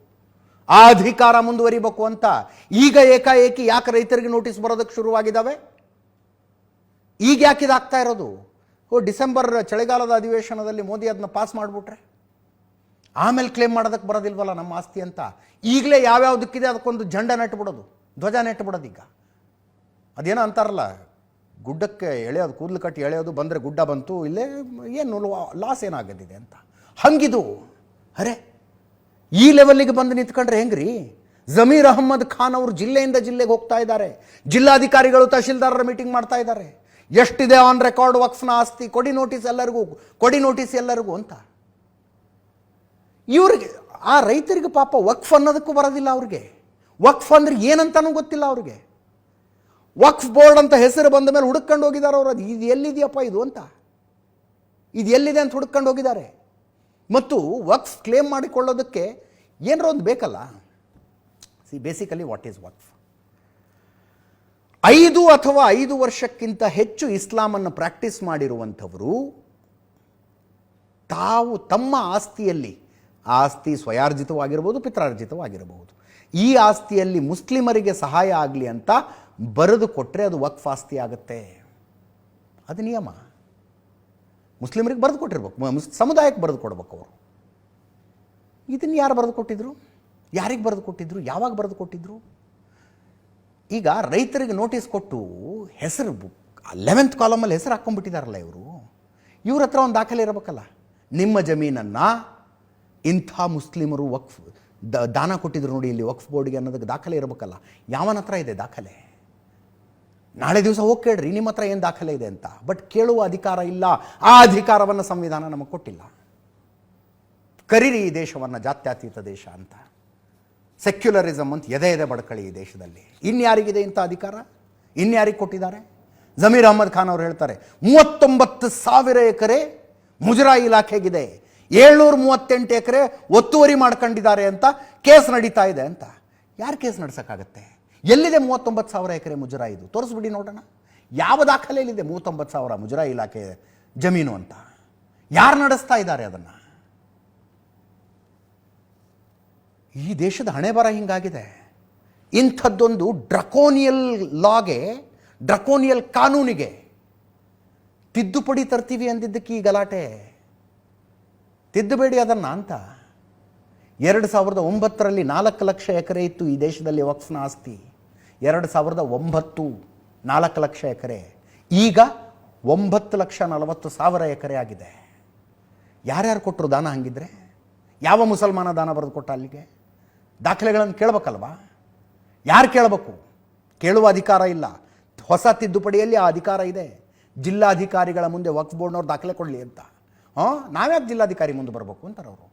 ಆ ಅಧಿಕಾರ ಮುಂದುವರಿಬೇಕು ಅಂತ. ಈಗ ಏಕಾಏಕಿ ಯಾಕೆ ರೈತರಿಗೆ ನೋಟಿಸ್ ಬರೋದಕ್ಕೆ ಶುರುವಾಗಿದ್ದಾವೆ? ಈಗ ಯಾಕೆ ಇದಾಗ್ತಾ ಇರೋದು? ಓ, ಡಿಸೆಂಬರ್ ಚಳಿಗಾಲದ ಅಧಿವೇಶನದಲ್ಲಿ ಮೋದಿ ಅದನ್ನ ಪಾಸ್ ಮಾಡಿಬಿಟ್ರೆ? ಆಮೇಲೆ ಕ್ಲೇಮ್ ಮಾಡೋದಕ್ಕೆ ಬರೋದಿಲ್ವಲ್ಲ ನಮ್ಮ ಆಸ್ತಿ ಅಂತ? ಈಗಲೇ ಯಾವ್ಯಾವುದಕ್ಕಿದೆ ಅದಕ್ಕೊಂದು ಜಂಡ ನೆಟ್ಬಿಡೋದು, ಧ್ವಜ ನೆಟ್ಬಿಡೋದು ಈಗ ಅದೇನೋ ಅಂತಾರಲ್ಲ, ಗುಡ್ಡಕ್ಕೆ ಎಳೆಯೋದು, ಕೂದಲು ಕಟ್ಟಿ ಎಳೆಯೋದು, ಬಂದರೆ ಗುಡ್ಡ ಬಂತು, ಇಲ್ಲೇ ಏನು ಲಾಸ್ ಏನಾಗದಿದೆ ಅಂತ? ಹಂಗಿದು. ಅರೆ, ಈ ಲೆವೆಲ್ಲಿಗೆ ಬಂದು ನಿಂತ್ಕೊಂಡ್ರೆ ಹೆಂಗ್ರಿ? ಜಮೀರ್ ಅಹಮ್ಮದ್ ಖಾನ್ ಅವರು ಜಿಲ್ಲೆಯಿಂದ ಜಿಲ್ಲೆಗೆ ಹೋಗ್ತಾ ಇದ್ದಾರೆ. ಜಿಲ್ಲಾಧಿಕಾರಿಗಳು ತಹಶೀಲ್ದಾರರ ಮೀಟಿಂಗ್ ಮಾಡ್ತಾ ಇದ್ದಾರೆ. ಎಷ್ಟಿದೆ ಆನ್ ರೆಕಾರ್ಡ್ ವಕ್ಫ್ನ ಆಸ್ತಿ? ಕೊಡಿ ನೋಟಿಸ್ ಎಲ್ಲರಿಗೂ, ಕೊಡಿ ನೋಟಿಸ್ ಎಲ್ಲರಿಗೂ ಅಂತ. ಇವ್ರಿಗೆ, ಆ ರೈತರಿಗೆ ಪಾಪ ವಕ್ಫ್ ಅನ್ನೋದಕ್ಕೂ ಬರೋದಿಲ್ಲ ಅವ್ರಿಗೆ. ವಕ್ಫ್ ಅಂದ್ರೆ ಏನಂತಾನೂ ಗೊತ್ತಿಲ್ಲ ಅವ್ರಿಗೆ. ವಕ್ಫ್ ಬೋರ್ಡ್ ಅಂತ ಹೆಸರು ಬಂದ ಮೇಲೆ ಹುಡುಕೊಂಡು ಹೋಗಿದ್ದಾರೆ ಅವರು. ಅದು ಇದು ಎಲ್ಲಿದೆಯಪ್ಪ ಇದು ಅಂತ. ಇದು ಎಲ್ಲಿದೆ ಅಂತ ಹುಡುಕೊಂಡು ಹೋಗಿದ್ದಾರೆ. ಮತ್ತು ವಕ್ಫ್ ಕ್ಲೇಮ್ ಮಾಡಿಕೊಳ್ಳೋದಕ್ಕೆ ಏನಾರ ಒಂದು ಬೇಕಲ್ಲ? See basically what is waqf? ಐದು ಅಥವಾ ಐದು ವರ್ಷಕ್ಕಿಂತ ಹೆಚ್ಚು ಇಸ್ಲಾಮನ್ನು ಪ್ರಾಕ್ಟೀಸ್ ಮಾಡಿರುವಂಥವರು ತಾವು ತಮ್ಮ ಆಸ್ತಿಯಲ್ಲಿ, ಆಸ್ತಿ ಸ್ವಯಾರ್ಜಿತವಾಗಿರ್ಬೋದು ಪಿತ್ರಾರ್ಜಿತವಾಗಿರಬಹುದು ಈ ಆಸ್ತಿಯಲ್ಲಿ ಮುಸ್ಲಿಮರಿಗೆ ಸಹಾಯ ಆಗಲಿ ಅಂತ ಬರೆದು ಕೊಟ್ಟರೆ ಅದು ವಕ್ಫ್ ಆಸ್ತಿ ಆಗುತ್ತೆ. ಅದು ನಿಯಮ. ಮುಸ್ಲಿಮರಿಗೆ ಬರೆದು ಕೊಟ್ಟಿರ್ಬೇಕು. ಸಮುದಾಯಕ್ಕೆ ಬರೆದು ಕೊಡ್ಬೇಕು ಅವರು. ಇದನ್ನು ಯಾರು ಬರೆದು ಕೊಟ್ಟಿದ್ರು? ಯಾರಿಗೆ ಬರೆದು ಕೊಟ್ಟಿದ್ರು? ಯಾವಾಗ ಬರೆದು ಕೊಟ್ಟಿದ್ರು? ಈಗ ರೈತರಿಗೆ ನೋಟಿಸ್ ಕೊಟ್ಟು ಹೆಸರು ಲೆವೆಂತ್ ಕಾಲಮಲ್ಲಿ ಹೆಸರು ಹಾಕ್ಕೊಂಡ್ಬಿಟ್ಟಿದಾರಲ್ಲ ಇವರು. ಇವ್ರ ಹತ್ರ ಒಂದು ದಾಖಲೆ ಇರಬೇಕಲ್ಲ. ನಿಮ್ಮ ಜಮೀನನ್ನು ಇಂಥ ಮುಸ್ಲಿಮರು ವಕ್ಫ್ ದ- ದಾನ ಕೊಟ್ಟಿದ್ರು ನೋಡಿ, ಇಲ್ಲಿ ವಕ್ಫ್ ಬೋರ್ಡ್ಗೆ ಅನ್ನೋದಕ್ಕೆ ದಾಖಲೆ ಇರಬೇಕಲ್ಲ. ಯಾವನ ಹತ್ರ ಇದೆ ದಾಖಲೆ? ನಾಳೆ ದಿವಸ ಹೋಗಿ ಕೇಳ್ರಿ, ನಿಮ್ಮ ಹತ್ರ ಏನು ದಾಖಲೆ ಇದೆ ಅಂತ. ಬಟ್ ಕೇಳುವ ಅಧಿಕಾರ ಇಲ್ಲ. ಆ ಅಧಿಕಾರವನ್ನು ಸಂವಿಧಾನ ನಮಗೆ ಕೊಟ್ಟಿಲ್ಲ. ಕರೀರಿ ಈ ದೇಶವನ್ನು ಜಾತ್ಯತೀತ ದೇಶ ಅಂತ. ಸೆಕ್ಯುಲರಿಸಮ್ ಅಂತ ಎದೆ ಎದೆ ಬಡ್ಕಳಿ ಈ ದೇಶದಲ್ಲಿ. ಇನ್ಯಾರಿಗಿದೆ ಇಂಥ ಅಧಿಕಾರ? ಇನ್ಯಾರಿಗೆ ಕೊಟ್ಟಿದ್ದಾರೆ? ಜಮೀರ್ ಅಹಮದ್ ಖಾನ್ ಅವರು ಹೇಳ್ತಾರೆ, ಮೂವತ್ತೊಂಬತ್ತು ಸಾವಿರ ಎಕರೆ ಮುಜರಾಯಿ ಇಲಾಖೆಗಿದೆ. ಏಳ್ನೂರ ಮೂವತ್ತೆಂಟು ಎಕರೆ ಒತ್ತುವರಿ ಮಾಡ್ಕೊಂಡಿದ್ದಾರೆ ಅಂತ ಕೇಸ್ ನಡೀತಾ ಇದೆ ಅಂತ. ಯಾರು ಕೇಸ್ ನಡೆಸೋಕ್ಕಾಗತ್ತೆ? ಎಲ್ಲಿದೆ ಮೂವತ್ತೊಂಬತ್ತು ಸಾವಿರ ಎಕರೆ ಮುಜರಾ ಇದು ತೋರಿಸ್ಬಿಡಿ ನೋಡೋಣ. ಯಾವ ದಾಖಲೆಯಲ್ಲಿದೆ ಮೂವತ್ತೊಂಬತ್ತು ಸಾವಿರ ಮುಜರಾಯಿ ಇಲಾಖೆ ಜಮೀನು ಅಂತ? ಯಾರು ನಡೆಸ್ತಾ ಇದ್ದಾರೆ ಅದನ್ನು? ಈ ದೇಶದ ಹಣೆ ಬರ ಹಿಂಗಾಗಿದೆ. ಇಂಥದ್ದೊಂದು ಡ್ರಕೋನಿಯಲ್ ಲಾಗೆ, ಡ್ರಕೋನಿಯಲ್ ಕಾನೂನಿಗೆ ತಿದ್ದುಪಡಿ ತರ್ತೀವಿ ಅಂದಿದ್ದಕ್ಕೆ ಈ ಗಲಾಟೆ. ತಿದ್ದುಬೇಡಿ ಅದನ್ನು ಅಂತ. ಎರಡು ಸಾವಿರದ ಒಂಬತ್ತರಲ್ಲಿ ನಾಲ್ಕು ಲಕ್ಷ ಎಕರೆ ಇತ್ತು ಈ ದೇಶದಲ್ಲಿ ವಕ್ಸ್ನ ಆಸ್ತಿ. ಎರಡು ಸಾವಿರದ ಒಂಬತ್ತು ನಾಲ್ಕು ಲಕ್ಷ ಎಕರೆ. ಈಗ ಒಂಬತ್ತು ಲಕ್ಷ ನಲವತ್ತು ಸಾವಿರ ಎಕರೆ ಆಗಿದೆ. ಯಾರ್ಯಾರು ಕೊಟ್ಟರು ದಾನ ಹಂಗಿದ್ರೆ? ಯಾವ ಮುಸಲ್ಮಾನ ದಾನ ಬರೆದು ಕೊಟ್ಟ ಅಲ್ಲಿಗೆ? ದಾಖಲೆಗಳನ್ನು ಕೇಳಬೇಕಲ್ವಾ? ಯಾರು ಕೇಳಬೇಕು? ಕೇಳುವ ಅಧಿಕಾರ ಇಲ್ಲ. ಹೊಸ ತಿದ್ದುಪಡಿಯಲ್ಲಿ ಆ ಅಧಿಕಾರ ಇದೆ. ಜಿಲ್ಲಾಧಿಕಾರಿಗಳ ಮುಂದೆ ವಕ್ಫ್ ಬೋರ್ಡ್ನವ್ರು ದಾಖಲೆ ಕೊಡಲಿ ಅಂತ. ಹಾಂ, ನಾವ್ಯಾಕೆ ಜಿಲ್ಲಾಧಿಕಾರಿ ಮುಂದೆ ಬರಬೇಕು ಅಂತಾರೆ ಅವರು.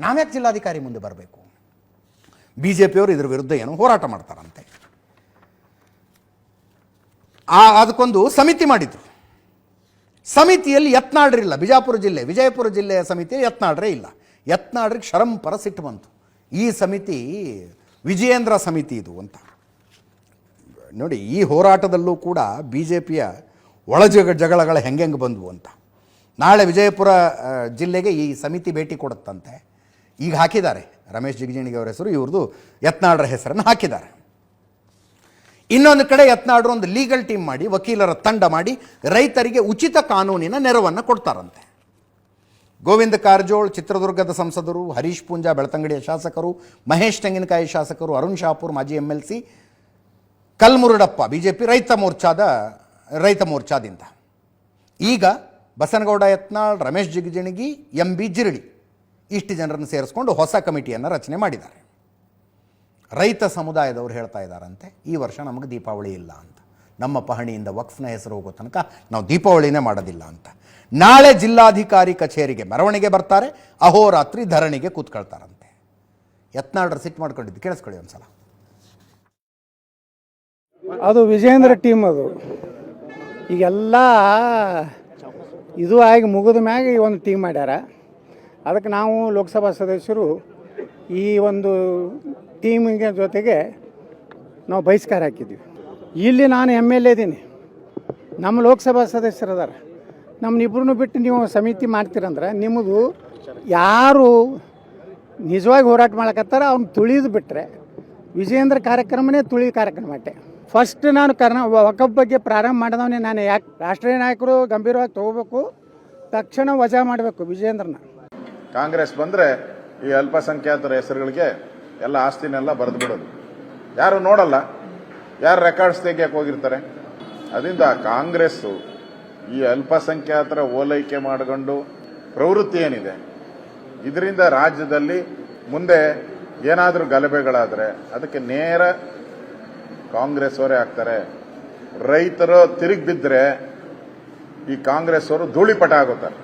ನಾವ್ಯಾಕೆ ಜಿಲ್ಲಾಧಿಕಾರಿ ಮುಂದೆ ಬರಬೇಕು? ಬಿ ಜೆ ಪಿಯವರು ಇದ್ರ ವಿರುದ್ಧ ಏನು ಹೋರಾಟ ಮಾಡ್ತಾರಂತೆ. ಆ, ಅದಕ್ಕೊಂದು ಸಮಿತಿ ಮಾಡಿದರು. ಸಮಿತಿಯಲ್ಲಿ ಯತ್ನಾಳ್ರಿಲ್ಲ ಬಿಜಾಪುರ ಜಿಲ್ಲೆ, ವಿಜಯಪುರ ಜಿಲ್ಲೆಯ ಸಮಿತಿಯಲ್ಲಿ ಯತ್ನಾಳ್ರೇ ಇಲ್ಲ. ಯತ್ನಾಡ್ರಿಗೆ ಶರಂಪರ ಸಿಟ್ಟು ಬಂತು. ಈ ಸಮಿತಿ ವಿಜಯೇಂದ್ರ ಸಮಿತಿ ಇದು ಅಂತ. ನೋಡಿ, ಈ ಹೋರಾಟದಲ್ಲೂ ಕೂಡ ಬಿ ಜೆ ಪಿಯ ಒಳಜಗ ಜಗಳಗಳು ಹೆಂಗೆಂಗೆ ಬಂದವು ಅಂತ. ನಾಳೆ ವಿಜಯಪುರ ಜಿಲ್ಲೆಗೆ ಈ ಸಮಿತಿ ಭೇಟಿ ಕೊಡುತ್ತಂತೆ. ಈಗ ಹಾಕಿದ್ದಾರೆ. ರಮೇಶ್ ಜಿಗಜಿಣಿಗೆ ಅವರ ಹೆಸರು ಇವ್ರದ್ದು ಯತ್ನಾಳ್ರ ಹೆಸರನ್ನು ಹಾಕಿದ್ದಾರೆ. ಇನ್ನೊಂದು ಕಡೆ ಯತ್ನಾಡ್ರು ಒಂದು ಲೀಗಲ್ ಟೀಮ್ ಮಾಡಿ, ವಕೀಲರ ತಂಡ ಮಾಡಿ ರೈತರಿಗೆ ಉಚಿತ ಕಾನೂನಿನ ನೆರವನ್ನು ಕೊಡ್ತಾರಂತೆ. ಗೋವಿಂದ ಕಾರಜೋಳ್, ಚಿತ್ರದುರ್ಗದ ಸಂಸದರು, ಹರೀಶ್ ಪೂಂಜಾ, ಬೆಳತಂಗಡಿಯ ಶಾಸಕರು, ಮಹೇಶ್ ತೆಂಗಿನಕಾಯಿ ಶಾಸಕರು, ಅರುಣ್ ಶಾಪುರ್, ಮಾಜಿ M L C Kalmurudappa B J P ರೈತ ಮೋರ್ಚಾದ, ರೈತ ಮೋರ್ಚಾದಿಂದ. ಈಗ ಬಸನಗೌಡ ಯತ್ನಾಳ್, ರಮೇಶ್ ಜಿಗಜಿಣಗಿ ಎಂ ಬಿ ಜಿರಳಿ ಇಷ್ಟು ಜನರನ್ನು ಸೇರಿಸ್ಕೊಂಡು ಹೊಸ ಕಮಿಟಿಯನ್ನು ರಚನೆ ಮಾಡಿದ್ದಾರೆ. ರೈತ ಸಮುದಾಯದವರು ಹೇಳ್ತಾ ಇದ್ದಾರಂತೆ, ಈ ವರ್ಷ ನಮಗೆ ದೀಪಾವಳಿ ಇಲ್ಲ ಅಂತ. ನಮ್ಮ ಪಹಣಿಯಿಂದ ವಕ್ಫ್ನ ಹೆಸರು ಹೋಗೋ ತನಕ ನಾವು ದೀಪಾವಳಿನೇ ಮಾಡೋದಿಲ್ಲ ಅಂತ. ನಾಳೆ ಜಿಲ್ಲಾಧಿಕಾರಿ ಕಚೇರಿಗೆ ಮೆರವಣಿಗೆ ಬರ್ತಾರೆ, ಅಹೋರಾತ್ರಿ ಧರಣಿಗೆ ಕೂತ್ಕೊಳ್ತಾರಂತೆ. ಯತ್ನಾಳ್ರ ಸಿಟ್ ಮಾಡ್ಕೊಂಡಿದ್ದು, ಕೇಳಿಸ್ಕೊಳ್ಳಿ ಒಂದ್ಸಲ. ಅದು ವಿಜೇಂದ್ರ ಟೀಮ್ ಅದು. ಈಗೆಲ್ಲ ಇದು ಆಗಿ ಮುಗಿದ ಮ್ಯಾಗ ಈ ಒಂದು ಟೀಮ್ ಮಾಡ್ಯಾರ. ಅದಕ್ಕೆ ನಾವು ಲೋಕಸಭಾ ಸದಸ್ಯರು ಈ ಒಂದು ಟೀಮಿಗೆ ಜೊತೆಗೆ ನಾವು ಬಹಿಷ್ಕಾರ ಹಾಕಿದ್ವಿ ಇಲ್ಲಿ ನಾನು ಎಂ ಎಲ್ ಎ ಇದ್ದೀನಿ ನಮ್ಮ ಲೋಕಸಭಾ ಸದಸ್ಯರು ಅದಾರ. ನಮ್ಮನ್ನಿಬ್ರು ಬಿಟ್ಟು ನೀವು ಸಮಿತಿ ಮಾಡ್ತೀರಂದ್ರೆ ನಿಮ್ಮದು ಯಾರು ನಿಜವಾಗಿ ಹೋರಾಟ ಮಾಡಕತ್ತಾರ, ಅವ್ನು ತುಳಿದು ಬಿಟ್ಟರೆ ವಿಜಯೇಂದ್ರ ಕಾರ್ಯಕ್ರಮನೇ ತುಳಿ ಕಾರ್ಯಕ್ರಮ ಅಟ್ಟೆ. ಫಸ್ಟ್ ನಾನು ಕರ್ನ ವಕಫ್ ಬಗ್ಗೆ ಪ್ರಾರಂಭ ಮಾಡಿದವನೇ ನಾನು. ಯಾಕೆ ರಾಷ್ಟ್ರೀಯ ನಾಯಕರು ಗಂಭೀರವಾಗಿ ತಗೋಬೇಕು, ತಕ್ಷಣ ವಜಾ ಮಾಡಬೇಕು ವಿಜೇಂದ್ರನ ಕಾಂಗ್ರೆಸ್ ಬಂದರೆ ಈ ಅಲ್ಪಸಂಖ್ಯಾತರ ಹೆಸರುಗಳಿಗೆ ಎಲ್ಲ ಆಸ್ತಿನೆಲ್ಲ ಬರೆದು ಬಿಡೋದು. ಯಾರು ನೋಡಲ್ಲ, ಯಾರು ರೆಕಾರ್ಡ್ಸ್ ತೆಗಿಯಕ್ಕೆ ಹೋಗಿರ್ತಾರೆ? ಅದರಿಂದ ಕಾಂಗ್ರೆಸ್ಸು ಈ ಅಲ್ಪಸಂಖ್ಯಾತರ ಓಲೈಕೆ ಮಾಡಿಕೊಂಡು ಪ್ರವೃತ್ತಿ ಏನಿದೆ? ಇದರಿಂದ ರಾಜ್ಯದಲ್ಲಿ ಮುಂದೆ ಏನಾದರೂ ಗಲಭೆಗಳಾದರೆ ಅದಕ್ಕೆ ನೇರ ಕಾಂಗ್ರೆಸ್ ಅವರೇ ಆಗ್ತಾರೆ. ರೈತರು ತಿರುಗಿ ಬಿದ್ದರೆ ಈ ಕಾಂಗ್ರೆಸ್ ಅವರು ಧೂಳಿಪಟ ಆಗುತ್ತಾರೆ.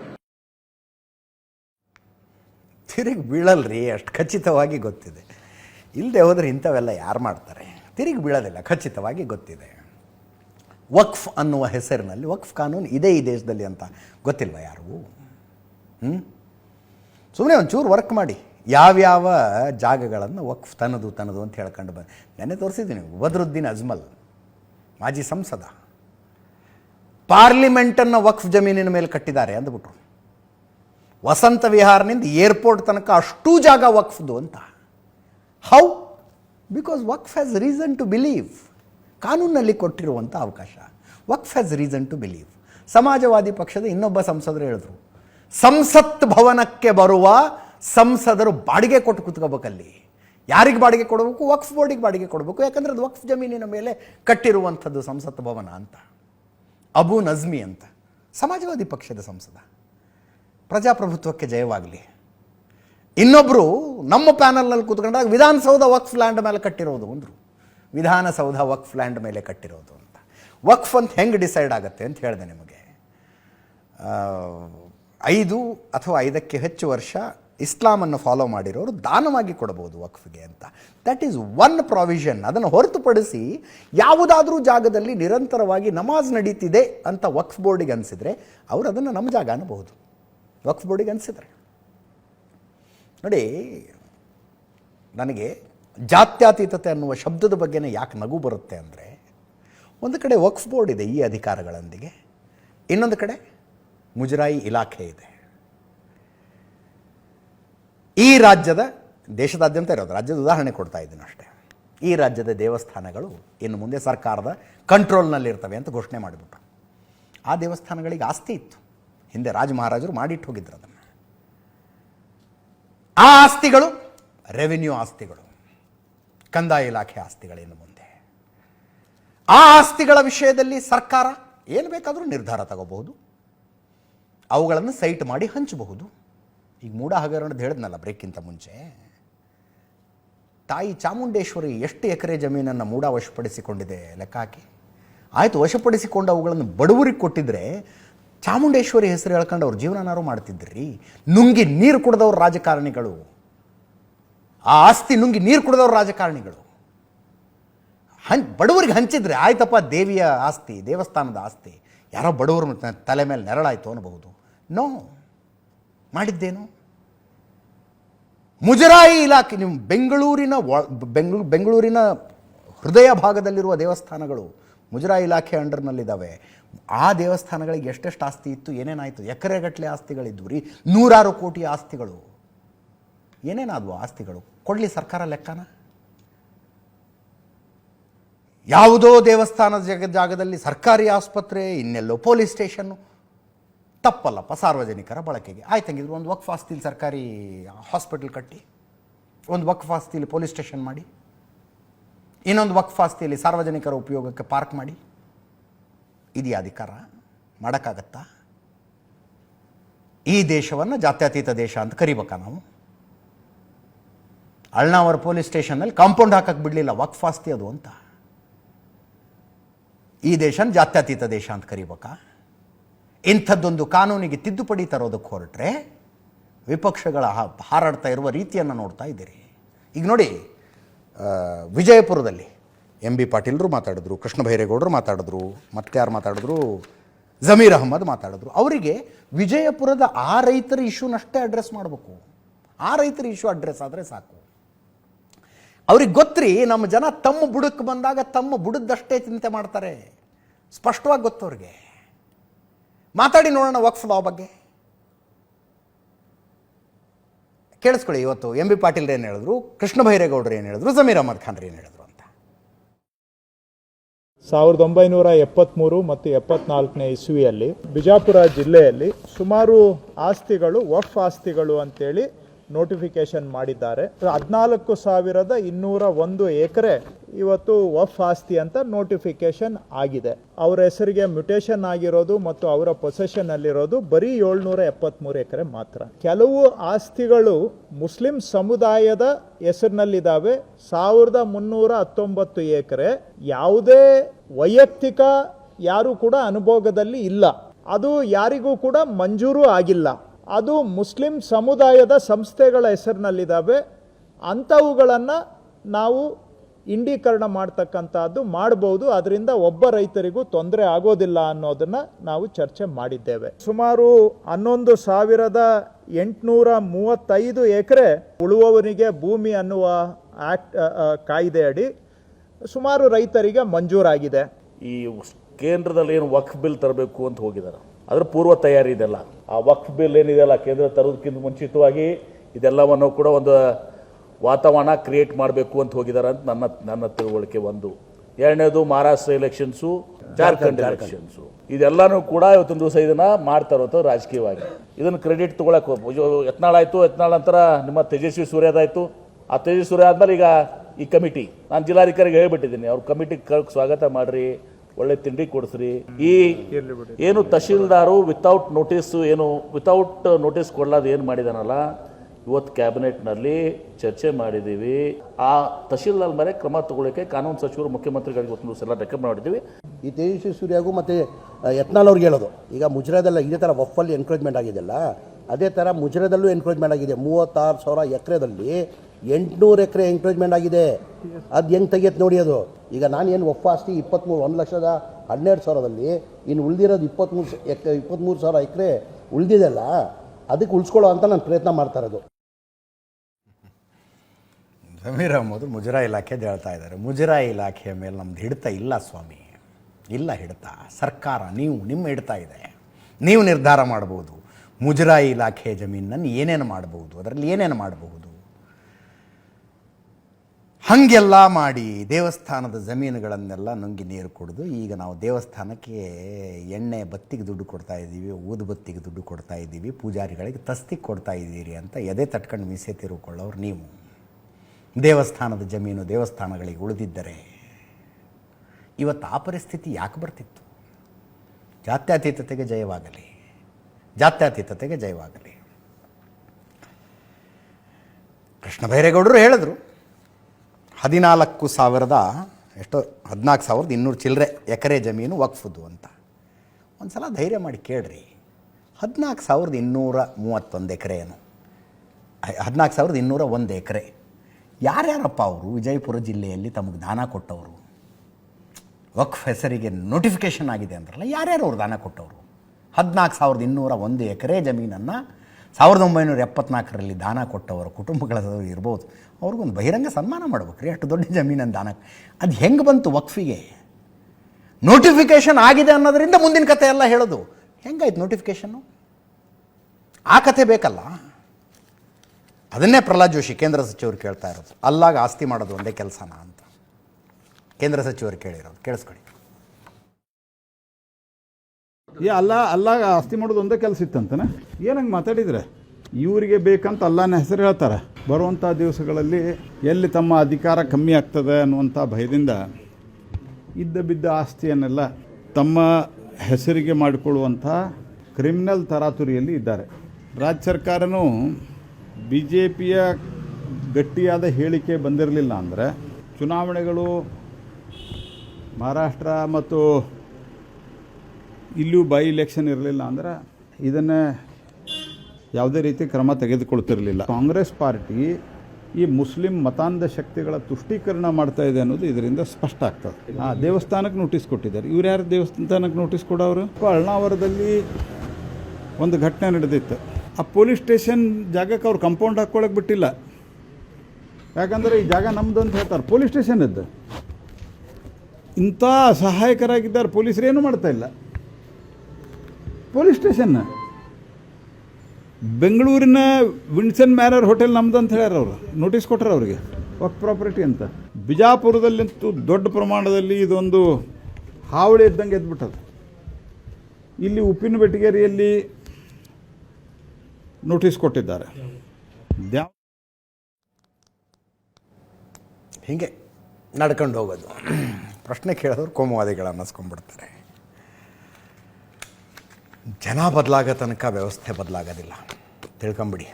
ತಿರುಗಿ ಬೀಳಲ್ರಿ, ಅಷ್ಟು ಖಚಿತವಾಗಿ ಗೊತ್ತಿದೆ. ಇಲ್ಲದೆ ಹೋದರೆ ಇಂಥವೆಲ್ಲ ಯಾರು ಮಾಡ್ತಾರೆ? ತಿರುಗಿ ಬೀಳೋದಿಲ್ಲ, ಖಚಿತವಾಗಿ ಗೊತ್ತಿದೆ. ವಕ್ಫ್ ಅನ್ನುವ ಹೆಸರಿನಲ್ಲಿ ವಕ್ಫ್ ಕಾನೂನು ಇದೆ ಈ ದೇಶದಲ್ಲಿ ಅಂತ ಗೊತ್ತಿಲ್ವ ಯಾರಿಗೂ? ಹ್ಞೂ ಸುಮ್ಮನೆ ಒಂಚೂರು ವರ್ಕ್ ಮಾಡಿ. ಯಾವ್ಯಾವ ಜಾಗಗಳನ್ನು ವಕ್ಫ್ ತನದು ತನದು ಅಂತ ಹೇಳ್ಕೊಂಡು ಬಂದು ನೆನ್ನೆ ತೋರಿಸಿದ್ದೀನಿ, ಬದ್ರುದ್ದೀನ್ ಅಜ್ಮಲ್, ಮಾಜಿ ಸಂಸದ. ಪಾರ್ಲಿಮೆಂಟನ್ನು ವಕ್ಫ್ ಜಮೀನಿನ ಮೇಲೆ ಕಟ್ಟಿದ್ದಾರೆ ಅಂದ್ಬಿಟ್ರು. ವಸಂತ ವಿಹಾರನಿಂದ ಏರ್ಪೋರ್ಟ್ ತನಕ ಅಷ್ಟೂ ಜಾಗ ವಕ್ಫ್ದು ಅಂತ. How because waqf has reason to believe ಕಾನೂನಲ್ಲಿ ಕೊಟ್ಟಿರುವಂಥ ಅವಕಾಶ. Waqf has reason to believe Samajwadi ಪಕ್ಷದ ಇನ್ನೊಬ್ಬ ಸಂಸದರು ಹೇಳಿದ್ರು, ಸಂಸತ್ ಭವನಕ್ಕೆ ಬರುವ ಸಂಸದರು ಬಾಡಿಗೆ ಕೊಟ್ಟು ಕುತ್ಕೋಬೇಕಲ್ಲಿ. ಯಾರಿಗೆ ಬಾಡಿಗೆ ಕೊಡಬೇಕು? ವಕ್ಫ್ ಬೋರ್ಡಿಗೆ ಬಾಡಿಗೆ ಕೊಡಬೇಕು. ಯಾಕಂದ್ರೆ ಅದು ವಕ್ಫ್ ಜಮೀನಿನ ಮೇಲೆ ಕಟ್ಟಿರುವಂಥದ್ದು ಸಂಸತ್ ಭವನ ಅಂತ. ಅಬು ನಜ್ಮಿ ಅಂತ. ಸಮಾಜವಾದಿ ಪಕ್ಷದ ಸಂಸದ. ಪ್ರಜಾಪ್ರಭುತ್ವಕ್ಕೆ ಜಯವಾಗಲಿ. ಇನ್ನೊಬ್ಬರು ನಮ್ಮ ಪ್ಯಾನಲ್ನಲ್ಲಿ ಕೂತ್ಕೊಂಡಾಗ ವಿಧಾನಸೌಧ ವಕ್ಫ್ ಲ್ಯಾಂಡ್ ಮೇಲೆ ಕಟ್ಟಿರೋದು ಅಂದರು. ವಿಧಾನಸೌಧ ವಕ್ಫ್ ಲ್ಯಾಂಡ್ ಮೇಲೆ ಕಟ್ಟಿರೋದು ಅಂತ. ವಕ್ಫ್ ಅಂತ ಹೆಂಗೆ ಡಿಸೈಡ್ ಆಗುತ್ತೆ ಅಂತ ಹೇಳಿದೆ ನಿಮಗೆ. ಐದು ಅಥವಾ ಐದಕ್ಕೆ ಹೆಚ್ಚು ವರ್ಷ ಇಸ್ಲಾಮನ್ನು ಫಾಲೋ ಮಾಡಿರೋರು ದಾನವಾಗಿ ಕೊಡಬಹುದು ವಕ್ಫ್ಗೆ ಅಂತ. ದಟ್ ಈಸ್ ಒನ್ ಪ್ರಾವಿಷನ್ ಅದನ್ನು ಹೊರತುಪಡಿಸಿ ಯಾವುದಾದ್ರೂ ಜಾಗದಲ್ಲಿ ನಿರಂತರವಾಗಿ ನಮಾಜ್ ನಡೀತಿದೆ ಅಂತ ವಕ್ಫ್ ಬೋರ್ಡಿಗೆ ಅನಿಸಿದರೆ ಅವರು ಅದನ್ನು ನಮ್ಮ ಜಾಗ ಅನ್ನಬಹುದು ವಕ್ಫ್ ಬೋರ್ಡಿಗೆ ಅನಿಸಿದರೆ. ನೋಡಿ, ನನಗೆ ಜಾತ್ಯತೀತತೆ ಅನ್ನುವ ಶಬ್ದದ ಬಗ್ಗೆನೇ ಯಾಕೆ ನಗು ಬರುತ್ತೆ ಅಂದರೆ ಒಂದು ಕಡೆ ವಕ್ಫ್ ಬೋರ್ಡ್ ಇದೆ ಈ ಅಧಿಕಾರಗಳೊಂದಿಗೆ. ಇನ್ನೊಂದು ಕಡೆ ಮುಜರಾಯಿ ಇಲಾಖೆ ಇದೆ. ಈ ರಾಜ್ಯದ ದೇಶದಾದ್ಯಂತ ಇರೋದು, ರಾಜ್ಯದ ಉದಾಹರಣೆ ಕೊಡ್ತಾ ಇದ್ದೀನಿ ಅಷ್ಟೇ. ಈ ರಾಜ್ಯದ ದೇವಸ್ಥಾನಗಳು ಇನ್ನು ಮುಂದೆ ಸರ್ಕಾರದ ಕಂಟ್ರೋಲ್ನಲ್ಲಿರ್ತವೆ ಅಂತ ಘೋಷಣೆ ಮಾಡಿಬಿಟ್ರು. ಆ ದೇವಸ್ಥಾನಗಳಿಗೆ ಆಸ್ತಿ ಇತ್ತು. ಹಿಂದೆ ರಾಜ ಮಹಾರಾಜರು ಮಾಡಿಟ್ಟು ಹೋಗಿದ್ರು ಅದನ್ನು. ಆ ಆಸ್ತಿಗಳು ರೆವಿನ್ಯೂ ಆಸ್ತಿಗಳು. ಕಂದಾಯ ಇಲಾಖೆ ಆಸ್ತಿಗಳೇನು ಮುಂದೆ? ಆ ಆಸ್ತಿಗಳ ವಿಷಯದಲ್ಲಿ ಸರ್ಕಾರ ಏನು ಬೇಕಾದರೂ ನಿರ್ಧಾರ ತಗೋಬಹುದು. ಅವುಗಳನ್ನು ಸೈಟ್ ಮಾಡಿ ಹಂಚಬಹುದು. ಈಗ ಮೂಡ ಹಗರಣದ ಹೇಳಿದ್ನಲ್ಲ ಬ್ರೇಕ್ಕಿಂತ ಮುಂಚೆ. ತಾಯಿ ಚಾಮುಂಡೇಶ್ವರಿ ಎಷ್ಟು ಎಕರೆ ಜಮೀನನ್ನು ಮೂಡ ವಶಪಡಿಸಿಕೊಂಡಿದೆ ಲೆಕ್ಕ ಹಾಕಿ. ಆಯಿತು, ವಶಪಡಿಸಿಕೊಂಡು ಅವುಗಳನ್ನು ಬಡವರಿಗೆ ಕೊಟ್ಟಿದ್ರೆ ಚಾಮುಂಡೇಶ್ವರಿ ಹೆಸರು ಹೇಳ್ಕೊಂಡು ಅವ್ರ ಜೀವನನಾರು ಮಾಡ್ತಿದ್ರಿ. ನುಂಗಿ ನೀರು ಕುಡ್ದವ್ರ ರಾಜಕಾರಣಿಗಳು. ಆ ಆಸ್ತಿ ನುಂಗಿ ನೀರು ಕುಡ್ದವ್ರ ರಾಜಕಾರಣಿಗಳು. ಹಂ, ಬಡವರಿಗೆ ಹಂಚಿದ್ರೆ ಆಯ್ತಪ್ಪ ದೇವಿಯ ಆಸ್ತಿ, ದೇವಸ್ಥಾನದ ಆಸ್ತಿ. ಯಾರೋ ಬಡವರು ತಲೆ ಮೇಲೆ ನೆರಳಾಯಿತು ಅನ್ನಬಹುದು ನೋ, ಮಾಡಿದ್ದೇನು? ಮುಜರಾಯಿ ಇಲಾಖೆ ನಿಮ್ಮ ಬೆಂಗಳೂರಿನ ಬೆಂಗಳೂರು ಬೆಂಗಳೂರಿನ ಹೃದಯ ಭಾಗದಲ್ಲಿರುವ ದೇವಸ್ಥಾನಗಳು ಮುಜರಾಯಿ ಇಲಾಖೆ ಅಂಡರ್ನಲ್ಲಿದ್ದಾವೆ. ಆ ದೇವಸ್ಥಾನಗಳಿಗೆ ಎಷ್ಟೆಷ್ಟು ಆಸ್ತಿ ಇತ್ತು, ಏನೇನಾಯಿತು? ಎಕರೆಗಟ್ಟಲೆ ಆಸ್ತಿಗಳಿದ್ವು ರೀ. ನೂರಾರು ಕೋಟಿ ಆಸ್ತಿಗಳು. ಏನೇನಾದವು ಆಸ್ತಿಗಳು? ಕೊಡಲಿ ಸರ್ಕಾರ ಲೆಕ್ಕನ? ಯಾವುದೋ ದೇವಸ್ಥಾನದ ಜಗ, ಜಾಗದಲ್ಲಿ ಸರ್ಕಾರಿ ಆಸ್ಪತ್ರೆ, ಇನ್ನೆಲ್ಲೋ ಪೊಲೀಸ್ ಸ್ಟೇಷನ್ನು. ತಪ್ಪಲ್ಲಪ್ಪ ಸಾರ್ವಜನಿಕರ ಬಳಕೆಗೆ. ಆಯ್ತಂಗಿದ್ರು ಒಂದು ವಕ್ಫ್ ಆಸ್ತಿಲಿ ಸರ್ಕಾರಿ ಹಾಸ್ಪಿಟಲ್ ಕಟ್ಟಿ, ಒಂದು ವಕ್ಫ್ ಆಸ್ತಿಲಿ ಪೊಲೀಸ್ ಸ್ಟೇಷನ್ ಮಾಡಿ, ಇನ್ನೊಂದು ವಕ್ಫ್ ಆಸ್ತಿಯಲ್ಲಿ ಸಾರ್ವಜನಿಕರ ಉಪಯೋಗಕ್ಕೆ ಪಾರ್ಕ್ ಮಾಡಿ. ಇದೆಯಾ ಅಧಿಕಾರ? ಮಾಡೋಕ್ಕಾಗತ್ತಾ? ಈ ದೇಶವನ್ನು ಜಾತ್ಯತೀತ ದೇಶ ಅಂತ ಕರಿಬೇಕಾ ನಾವು? ಅಳ್ನಾವರ ಪೊಲೀಸ್ ಸ್ಟೇಷನ್ನಲ್ಲಿ ಕಾಂಪೌಂಡ್ ಹಾಕಕ್ಕೆ ಬಿಡಲಿಲ್ಲ, ವಕ್ಫ್ ಆಸ್ತಿ ಅದು ಅಂತ. ಈ ದೇಶನ ಜಾತ್ಯತೀತ ದೇಶ ಅಂತ ಕರಿಬೇಕಾ. ಇಂಥದ್ದೊಂದು ಕಾನೂನಿಗೆ ತಿದ್ದುಪಡಿ ತರೋದಕ್ಕೆ ಹೊರಟ್ರೆ ವಿಪಕ್ಷಗಳ ಹಾರಾಡ್ತಾ ಇರುವ ರೀತಿಯನ್ನು ನೋಡ್ತಾ ಇದ್ದೀರಿ. ಈಗ ನೋಡಿ ವಿಜಯಪುರದಲ್ಲಿ ಎಂ ಬಿ ಪಾಟೀಲ್ರು ಮಾತಾಡಿದ್ರು, ಕೃಷ್ಣ ಬೈರೇಗೌಡರು ಮಾತಾಡಿದ್ರು, ಮತ್ತೆ ಯಾರು ಮಾತಾಡಿದ್ರು? ಜಮೀರ್ ಅಹಮದ್ ಮಾತಾಡಿದ್ರು. ಅವರಿಗೆ ವಿಜಯಪುರದ ಆ ರೈತರ ಇಶ್ಯೂನಷ್ಟೇ ಅಡ್ರೆಸ್ ಮಾಡಬೇಕು. ಆ ರೈತರ ಇಶ್ಯೂ ಅಡ್ರೆಸ್ ಆದರೆ ಸಾಕು. ಅವ್ರಿಗೆ ಗೊತ್ತ್ರಿ, ನಮ್ಮ ಜನ ತಮ್ಮ ಬುಡಕ್ಕೆ ಬಂದಾಗ ತಮ್ಮ ಬುಡದ್ದಷ್ಟೇ ಚಿಂತೆ ಮಾಡ್ತಾರೆ. ಸ್ಪಷ್ಟವಾಗಿ ಗೊತ್ತು ಅವ್ರಿಗೆ. ಮಾತಾಡಿ ನೋಡೋಣ ವಕ್ಫ್ ಲಾ ಬಗ್ಗೆ. ಕೇಳಿಸ್ಕೊಳ್ಳಿ ಇವತ್ತು ಎಂ ಬಿ ಪಾಟೀಲ್ ಏನು ಹೇಳಿದ್ರು, ಕೃಷ್ಣ ಭೈರೇಗೌಡರು ಏನು ಹೇಳಿದ್ರು, ಜಮೀರ್ ಅಹಮದ್ ಖಾನ್ರು ಏನು ಹೇಳಿದ್ರು ಅಂತ. ಸಾವಿರದ ಒಂಬೈನೂರ ಎಪ್ಪತ್ತ್ಮೂರು ಮತ್ತು ಎಪ್ಪತ್ನಾಲ್ಕನೇ ಇಸ್ವಿಯಲ್ಲಿ ಬಿಜಾಪುರ ಜಿಲ್ಲೆಯಲ್ಲಿ ಸುಮಾರು ಆಸ್ತಿಗಳು ವಫ್ ಆಸ್ತಿಗಳು ಅಂತೇಳಿ ನೋಟಿಫಿಕೇಶನ್ ಮಾಡಿದ್ದಾರೆ. ಹದಿನಾಲ್ಕು ಸಾವಿರದ ಇನ್ನೂರ ಒಂದು ಎಕರೆ ಇವತ್ತು ವಫ್ ಆಸ್ತಿ ಅಂತ ನೋಟಿಫಿಕೇಶನ್ ಆಗಿದೆ. ಅವರ ಹೆಸರಿಗೆ ಮ್ಯುಟೇಷನ್ ಆಗಿರೋದು ಮತ್ತು ಅವರ ಪೊಸೆಷನ್ ಅಲ್ಲಿರೋದು ಬರೀ ಏಳ್ನೂರ ಎಪ್ಪತ್ಮೂರು ಎಕರೆ ಮಾತ್ರ. ಕೆಲವು ಆಸ್ತಿಗಳು ಮುಸ್ಲಿಂ ಸಮುದಾಯದ ಹೆಸರಿನಲ್ಲಿದ್ದಾವೆ. ಸಾವಿರದ ಮುನ್ನೂರ ಹತ್ತೊಂಬತ್ತು ಎಕರೆ ಯಾವುದೇ ವೈಯಕ್ತಿಕ ಯಾರು ಕೂಡ ಅನುಭೋಗದಲ್ಲಿ ಇಲ್ಲ. ಅದು ಯಾರಿಗೂ ಕೂಡ ಮಂಜೂರು ಆಗಿಲ್ಲ. ಅದು ಮುಸ್ಲಿಂ ಸಮುದಾಯದ ಸಂಸ್ಥೆಗಳ ಹೆಸರಿನಲ್ಲಿದ್ದಾವೆ. ಅಂಥವುಗಳನ್ನು ನಾವು ಇಂಡೀಕರಣ ಮಾಡ್ತಕ್ಕಂಥದ್ದು ಮಾಡ್ಬೋದು. ಅದರಿಂದ ಒಬ್ಬ ರೈತರಿಗೂ ತೊಂದರೆ ಆಗೋದಿಲ್ಲ ಅನ್ನೋದನ್ನು ನಾವು ಚರ್ಚೆ ಮಾಡಿದ್ದೇವೆ. ಸುಮಾರು ಹನ್ನೊಂದು ಸಾವಿರದ ಎಂಟುನೂರ ಮೂವತ್ತೈದು ಎಕರೆ ಉಳುವವನಿಗೆ ಭೂಮಿ ಅನ್ನುವ ಆಕ್ಟ್ ಕಾಯ್ದೆ ಅಡಿ ಸುಮಾರು ರೈತರಿಗೆ ಮಂಜೂರಾಗಿದೆ. ಈ ಕೇಂದ್ರದಲ್ಲಿ ಏನು ವಕ್ಫ್ ಬಿಲ್ ತರಬೇಕು ಅಂತ ಹೋಗಿದ್ದಾರೆ. ಅದ್ರ ಪೂರ್ವ ತಯಾರಿ ಇದೆಲ್ಲ ಆ ವಕ್ಫ್ ಬಿಲ್ ಏನಿದೆಯಲ್ಲ ಕೇಂದ್ರ ತರೋದಕ್ಕಿಂತ ಮುಂಚಿತವಾಗಿ ಇದೆಲ್ಲವನ್ನು ಕೂಡ ಒಂದು ವಾತಾವರಣ ಕ್ರಿಯೇಟ್ ಮಾಡಬೇಕು ಅಂತ ಹೋಗಿದ್ದಾರೆ ಅಂತ ನನ್ನ ನನ್ನ ತಿಳುವಳಿಕೆ ಒಂದು. ಎರಡನೇದು ಮಹಾರಾಷ್ಟ್ರ ಎಲೆಕ್ಷನ್ಸು ಜಾರ್ಖಂಡ್ ಎಲೆಕ್ಷನ್ಸು ಇದೆಲ್ಲನೂ ಕೂಡ ಇವತ್ತೊಂದು ದಿವಸ ಇದನ್ನು ಮಾಡ್ತಾ ಇರೋದು ರಾಜಕೀಯವಾಗಿ. ಇದನ್ನು ಕ್ರೆಡಿಟ್ ತೊಗೊಳಕ್ಕೆ ಯತ್ನಾಳ್ ಆಯಿತು ಯತ್ನಾಳ್ ನಂತರ ನಿಮ್ಮ ತೇಜಸ್ವಿ ಸೂರ್ಯದಾಯಿತು ಆ ತೇಜಸ್ವಿ ಸೂರ್ಯ ಆದಮೇಲೆ ಈಗ ಈ ಕಮಿಟಿ ನಾನು ಜಿಲ್ಲಾಧಿಕಾರಿಗೆ ಹೇಳಿಬಿಟ್ಟಿದ್ದೀನಿ ಅವ್ರ ಕಮಿಟಿ ಸ್ವಾಗತ ಮಾಡ್ರಿ. ಒಳ್ಳೆ ತಿಂಡಿ ಕೊಡಿಸ್ರಿ. ಈ ಏನು ತಹಶೀಲ್ದಾರು ವಿತೌಟ್ ನೋಟಿಸ್ ಏನು ವಿತೌಟ್ ನೋಟಿಸ್ ಕೊಡ್ಲಾದ ಏನು ಮಾಡಿದಾನಲ್ಲ? ಇವತ್ತು ಕ್ಯಾಬಿನೆಟ್ನಲ್ಲಿ ಚರ್ಚೆ ಮಾಡಿದ್ದೀವಿ ಆ ತಹಶೀಲ್ದಾರ್ ಮೇಲೆ ಕ್ರಮ ತಗೊಳ್ಳಿಕ್ಕೆ ಕಾನೂನು ಸಚಿವರು ಮುಖ್ಯಮಂತ್ರಿಗಳಿಗೆ ಇವತ್ತು ಸಲ ರೆಕಮೆಂಡ್ ಮಾಡಿದ್ದೀವಿ ಈ ತೇಜಸ್ವಿ ಸೂರ್ಯಗೂ ಮತ್ತು ಯತ್ನಾಲ್ ಅವ್ರಿಗೆ ಹೇಳೋದು. ಈಗ ಮುಜರಾದಲ್ಲ ಇದೇ ಥರ ವಫಲ್ಲಿ ಎನ್ಕರೇಜ್ಮೆಂಟ್ ಆಗಿದೆಯಲ್ಲ ಅದೇ ಥರ ಮುಜರಾದಲ್ಲೂ ಎನ್ಕರೇಜ್ಮೆಂಟ್ ಆಗಿದೆ. ಮೂವತ್ತಾರು ಸಾವಿರ ಎಕರೆದಲ್ಲಿ ಎಂಟುನೂರು ಎಕರೆ ಎಂಕ್ರೇಜ್ಮೆಂಟ್ ಆಗಿದೆ. ಅದು ಹೆಂಗೆ ತೆಗಿಯತ್ತೆ ನೋಡಿ ಅದು. ಈಗ ನಾನು ಏನು ಒಪ್ಪ ಆಸ್ತಿ ಇಪ್ಪತ್ತ್ಮೂರು ಒಂದು ಲಕ್ಷದ ಹನ್ನೆರಡು ಸಾವಿರದಲ್ಲಿ ಇನ್ನು ಉಳಿದಿರೋದು ಇಪ್ಪತ್ತ್ಮೂರು ಎಕ್ ಇಪ್ಪತ್ತ್ಮೂರು ಸಾವಿರ ಎಕರೆ ಉಳಿದಿದೆಲ್ಲ ಅದಕ್ಕೆ ಉಳಿಸ್ಕೊಳ್ಳೋ ಅಂತ ನಾನು ಪ್ರಯತ್ನ ಮಾಡ್ತಾ ಇರೋದು. ಸಮೀರ್ ಅಹಮದ್ ಮುಜರಾ ಹೇಳ್ತಾ ಇದ್ದಾರೆ. ಮುಜರಾ ಇಲಾಖೆಯ ಮೇಲೆ ನಮ್ದು ಹಿಡಿತ ಇಲ್ಲ ಸ್ವಾಮಿ. ಇಲ್ಲ ಹಿಡಿತ. ಸರ್ಕಾರ, ನೀವು ನಿಮ್ಮ ಹಿಡಿತ ಇದೆ. ನೀವು ನಿರ್ಧಾರ ಮಾಡ್ಬೋದು. ಮುಜರಾಯಿ ಇಲಾಖೆ ಜಮೀನನ್ನು ಏನೇನು ಮಾಡ್ಬೋದು? ಅದರಲ್ಲಿ ಏನೇನು ಮಾಡಬಹುದು ಹಾಗೆಲ್ಲ ಮಾಡಿ ದೇವಸ್ಥಾನದ ಜಮೀನುಗಳನ್ನೆಲ್ಲ ನುಂಗಿ ನೀರು ಕುಡಿದು ಈಗ ನಾವು ದೇವಸ್ಥಾನಕ್ಕೆ ಎಣ್ಣೆ ಬತ್ತಿಗೆ ದುಡ್ಡು ಕೊಡ್ತಾ ಇದ್ದೀವಿ, ಊದು ಬತ್ತಿಗೆ ದುಡ್ಡು ಕೊಡ್ತಾ ಇದ್ದೀವಿ, ಪೂಜಾರಿಗಳಿಗೆ ತಸ್ತಿಗೆ ಕೊಡ್ತಾ ಇದ್ದೀರಿ ಅಂತ ಎದೆ ತಟ್ಕೊಂಡು ಮೀಸೆ ತಿರುಕೊಳ್ಳೋರು ನೀವು. ದೇವಸ್ಥಾನದ ಜಮೀನು ದೇವಸ್ಥಾನಗಳಿಗೆ ಉಳಿದಿದ್ದರೆ ಇವತ್ತು ಆ ಪರಿಸ್ಥಿತಿ ಯಾಕೆ ಬರ್ತಿತ್ತು? ಜಾತ್ಯತೀತತೆಗೆ ಜಯವಾಗಲಿ ಜಾತ್ಯತೀತತೆಗೆ ಜಯವಾಗಲಿ. ಕೃಷ್ಣ ಬೈರೇಗೌಡರು ಹೇಳಿದ್ರು ಹದಿನಾಲ್ಕು ಸಾವಿರದ ಎಷ್ಟೋ, ಹದಿನಾಲ್ಕು ಸಾವಿರದ ಇನ್ನೂರು ಚಿಲ್ಲರೆ ಎಕರೆ ಜಮೀನು ವಕ್ಫುದು ಅಂತ. ಒಂದು ಸಲ ಧೈರ್ಯ ಮಾಡಿ ಕೇಳ್ರಿ. ಹದಿನಾಲ್ಕು ಸಾವಿರದ ಇನ್ನೂರ ಮೂವತ್ತೊಂದು ಎಕರೆ ಏನು ಹದಿನಾಲ್ಕು ಸಾವಿರದ ಇನ್ನೂರ ಒಂದು ಎಕರೆ. ಯಾರ್ಯಾರಪ್ಪ ಅವರು ವಿಜಯಪುರ ಜಿಲ್ಲೆಯಲ್ಲಿ ತಮಗೆ ದಾನ ಕೊಟ್ಟವರು? ವಕ್ಫ್ ಹೆಸರಿಗೆ ನೋಟಿಫಿಕೇಷನ್ ಆಗಿದೆ ಅಂದ್ರಲ್ಲ, ಯಾರ್ಯಾರು ಅವ್ರು ದಾನ ಕೊಟ್ಟವರು? ಹದಿನಾಲ್ಕು ಸಾವಿರದ ಇನ್ನೂರ ಒಂದು ಎಕರೆ ಜಮೀನನ್ನು ಸಾವಿರದ ಒಂಬೈನೂರ ಎಪ್ಪತ್ನಾಲ್ಕರಲ್ಲಿ ದಾನ ಕೊಟ್ಟವರು ಕುಟುಂಬಗಳ ಇರ್ಬೋದು, ಅವ್ರಿಗೊಂದು ಬಹಿರಂಗ ಸನ್ಮಾನ ಮಾಡ್ಬೇಕು ರೀ ಅಷ್ಟು ದೊಡ್ಡ ಜಮೀನನ್ನು ದಾನ ಅದು ಹೆಂಗೆ ಬಂತು ವಕ್ಫಿಗೆ? ನೋಟಿಫಿಕೇಷನ್ ಆಗಿದೆ ಅನ್ನೋದರಿಂದ ಮುಂದಿನ ಕಥೆ ಎಲ್ಲ ಹೇಳೋದು. ಹೆಂಗಾಯ್ತು ನೋಟಿಫಿಕೇಷನ್ನು ಆ ಕಥೆ ಬೇಕಲ್ಲ. ಅದನ್ನೇ ಪ್ರಹ್ಲಾದ್ ಜೋಶಿ ಕೇಂದ್ರ ಸಚಿವರು ಕೇಳ್ತಾ ಇರೋದು. ಅಲ್ಲಾಗ ಆಸ್ತಿ ಮಾಡೋದು ಒಂದೇ ಕೆಲಸನ ಅಂತ. ಕೇಂದ್ರ ಸಚಿವರು ಕೇಳಿರೋದು. ಕೇಳಿಸ್ಕೊಳ್ಳಿ ಈ ಅಲ್ಲ ಅಲ್ಲ ಆಸ್ತಿ ಮಾಡೋದು ಒಂದೇ ಕೆಲಸ ಇತ್ತಂತಾನೆ? ಏನಂಗೆ ಮಾತಾಡಿದ್ರೆ? ಇವರಿಗೆ ಬೇಕಂತ ಅಲ್ಲಾನ ಹೆಸರು ಹೇಳ್ತಾರೆ. ಬರುವಂಥ ದಿವಸಗಳಲ್ಲಿ ಎಲ್ಲಿ ತಮ್ಮ ಅಧಿಕಾರ ಕಮ್ಮಿ ಆಗ್ತದೆ ಅನ್ನುವಂಥ ಭಯದಿಂದ ಇದ್ದ ಬಿದ್ದ ಆಸ್ತಿಯನ್ನೆಲ್ಲ ತಮ್ಮ ಹೆಸರಿಗೆ ಮಾಡಿಕೊಳ್ಳುವಂಥ ಕ್ರಿಮಿನಲ್ ತರಾತುರಿಯಲ್ಲಿ ಇದ್ದಾರೆ. ರಾಜ್ಯ ಸರ್ಕಾರನೂ ಬಿ ಜೆ ಪಿಯ ಗಟ್ಟಿಯಾದ ಹೇಳಿಕೆ ಬಂದಿರಲಿಲ್ಲ ಅಂದರೆ ಚುನಾವಣೆಗಳು ಮಹಾರಾಷ್ಟ್ರ ಮತ್ತು ಇಲ್ಲೂ ಬೈ ಇಲೆಕ್ಷನ್ ಇರಲಿಲ್ಲ ಅಂದ್ರೆ ಇದನ್ನು ಯಾವುದೇ ರೀತಿ ಕ್ರಮ ತೆಗೆದುಕೊಳ್ತಿರಲಿಲ್ಲ. ಕಾಂಗ್ರೆಸ್ ಪಾರ್ಟಿ ಈ ಮುಸ್ಲಿಂ ಮತಾಂಧ ಶಕ್ತಿಗಳ ತುಷ್ಟೀಕರಣ ಮಾಡ್ತಾ ಇದೆ ಅನ್ನೋದು ಇದರಿಂದ ಸ್ಪಷ್ಟ ಆಗ್ತದೆ. ಆ ದೇವಸ್ಥಾನಕ್ಕೆ ನೋಟಿಸ್ ಕೊಟ್ಟಿದ್ದಾರೆ. ಇವ್ರು ಯಾರು ದೇವಸ್ಥಾನಕ್ಕೆ ನೋಟಿಸ್ ಕೊಡೋರು? ಅಳ್ನಾವರದಲ್ಲಿ ಒಂದು ಘಟನೆ ನಡೆದಿತ್ತು. ಆ ಪೊಲೀಸ್ ಸ್ಟೇಷನ್ ಜಾಗಕ್ಕೆ ಅವ್ರು ಕಂಪೌಂಡ್ ಹಾಕ್ಕೊಳಕ್ಕೆ ಬಿಟ್ಟಿಲ್ಲ. ಯಾಕಂದರೆ ಈ ಜಾಗ ನಮ್ಮದು ಅಂತ ಹೇಳ್ತಾರೆ. ಪೊಲೀಸ್ ಸ್ಟೇಷನ್ ಇದ್ದು. ಇಂಥ ಸಹಾಯಕರಾಗಿದ್ದಾರೆ. ಪೊಲೀಸರು ಏನು ಮಾಡ್ತಾ ಇಲ್ಲ. ಪೊಲೀಸ್ ಸ್ಟೇಷನ್ ಬೆಂಗಳೂರಿನ ವಿನ್ಸನ್ ಮ್ಯಾನರ್ ಹೋಟೆಲ್ ನಮ್ದು ಅಂತ ಹೇಳ್ಯಾರ ಅವರು. ನೋಟಿಸ್ ಕೊಟ್ಟರು ಅವರಿಗೆ. ವಕ್ ಪ್ರಾಪರ್ಟಿ ಅಂತ. ಬಿಜಾಪುರದಲ್ಲಿಂತೂ ದೊಡ್ಡ ಪ್ರಮಾಣದಲ್ಲಿ ಇದೊಂದು ಹಾವಳಿ ಇದ್ದಂಗೆ ಎದ್ಬಿಟ್ಟದು ಇಲ್ಲಿ ಉಪ್ಪಿನ ಬೆಟ್ಟಗೇರಿಯಲ್ಲಿ ನೋಟಿಸ್ ಕೊಟ್ಟಿದ್ದಾರೆ. ಹೀಗೆ ನಡ್ಕೊಂಡು ಹೋಗೋದು. ಪ್ರಶ್ನೆ ಕೇಳಿದ್ರು ಕೋಮುವಾದಿಗಳು ಅನ್ನಿಸ್ಕೊಂಡ್ಬಿಡ್ತಾರೆ. ಜನ ಬದಲಾಗೋ ತನಕ ವ್ಯವಸ್ಥೆ ಬದಲಾಗೋದಿಲ್ಲ. ತಿಳ್ಕೊಂಬಿಡಿ.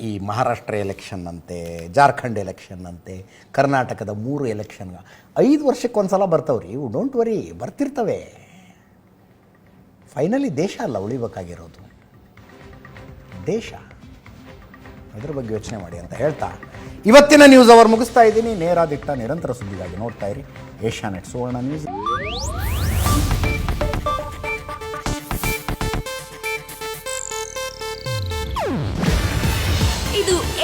ಈ ಮಹಾರಾಷ್ಟ್ರ ಎಲೆಕ್ಷನ್ನಂತೆ ಜಾರ್ಖಂಡ್ ಎಲೆಕ್ಷನ್ನಂತೆ ಕರ್ನಾಟಕದ ಮೂರು ಎಲೆಕ್ಷನ್ ಐದು ವರ್ಷಕ್ಕೆ ಒಂದು ಸಲ ಬರ್ತಾವ್ರಿ, ಇವು ಡೋಂಟ್ ವರಿ ಬರ್ತಿರ್ತವೆ. ಫೈನಲಿ ದೇಶ ಅಲ್ಲ, ಉಳಿಬೇಕಾಗಿರೋದು. ದೇಶ. ಇದ್ರ ಬಗ್ಗೆ ಯೋಚನೆ ಮಾಡಿ ಅಂತ ಹೇಳ್ತಾ. ಇವತ್ತಿನ ನ್ಯೂಸ್ ಅವರು ಮುಗಿಸ್ತಾ ಇದ್ದೀನಿ. ನೇರ ದಿಟ್ಟ ನಿರಂತರ ಸುದ್ದಿಗಾಗಿ ನೋಡ್ತಾ ಇರಿ. Asianet Suvarna news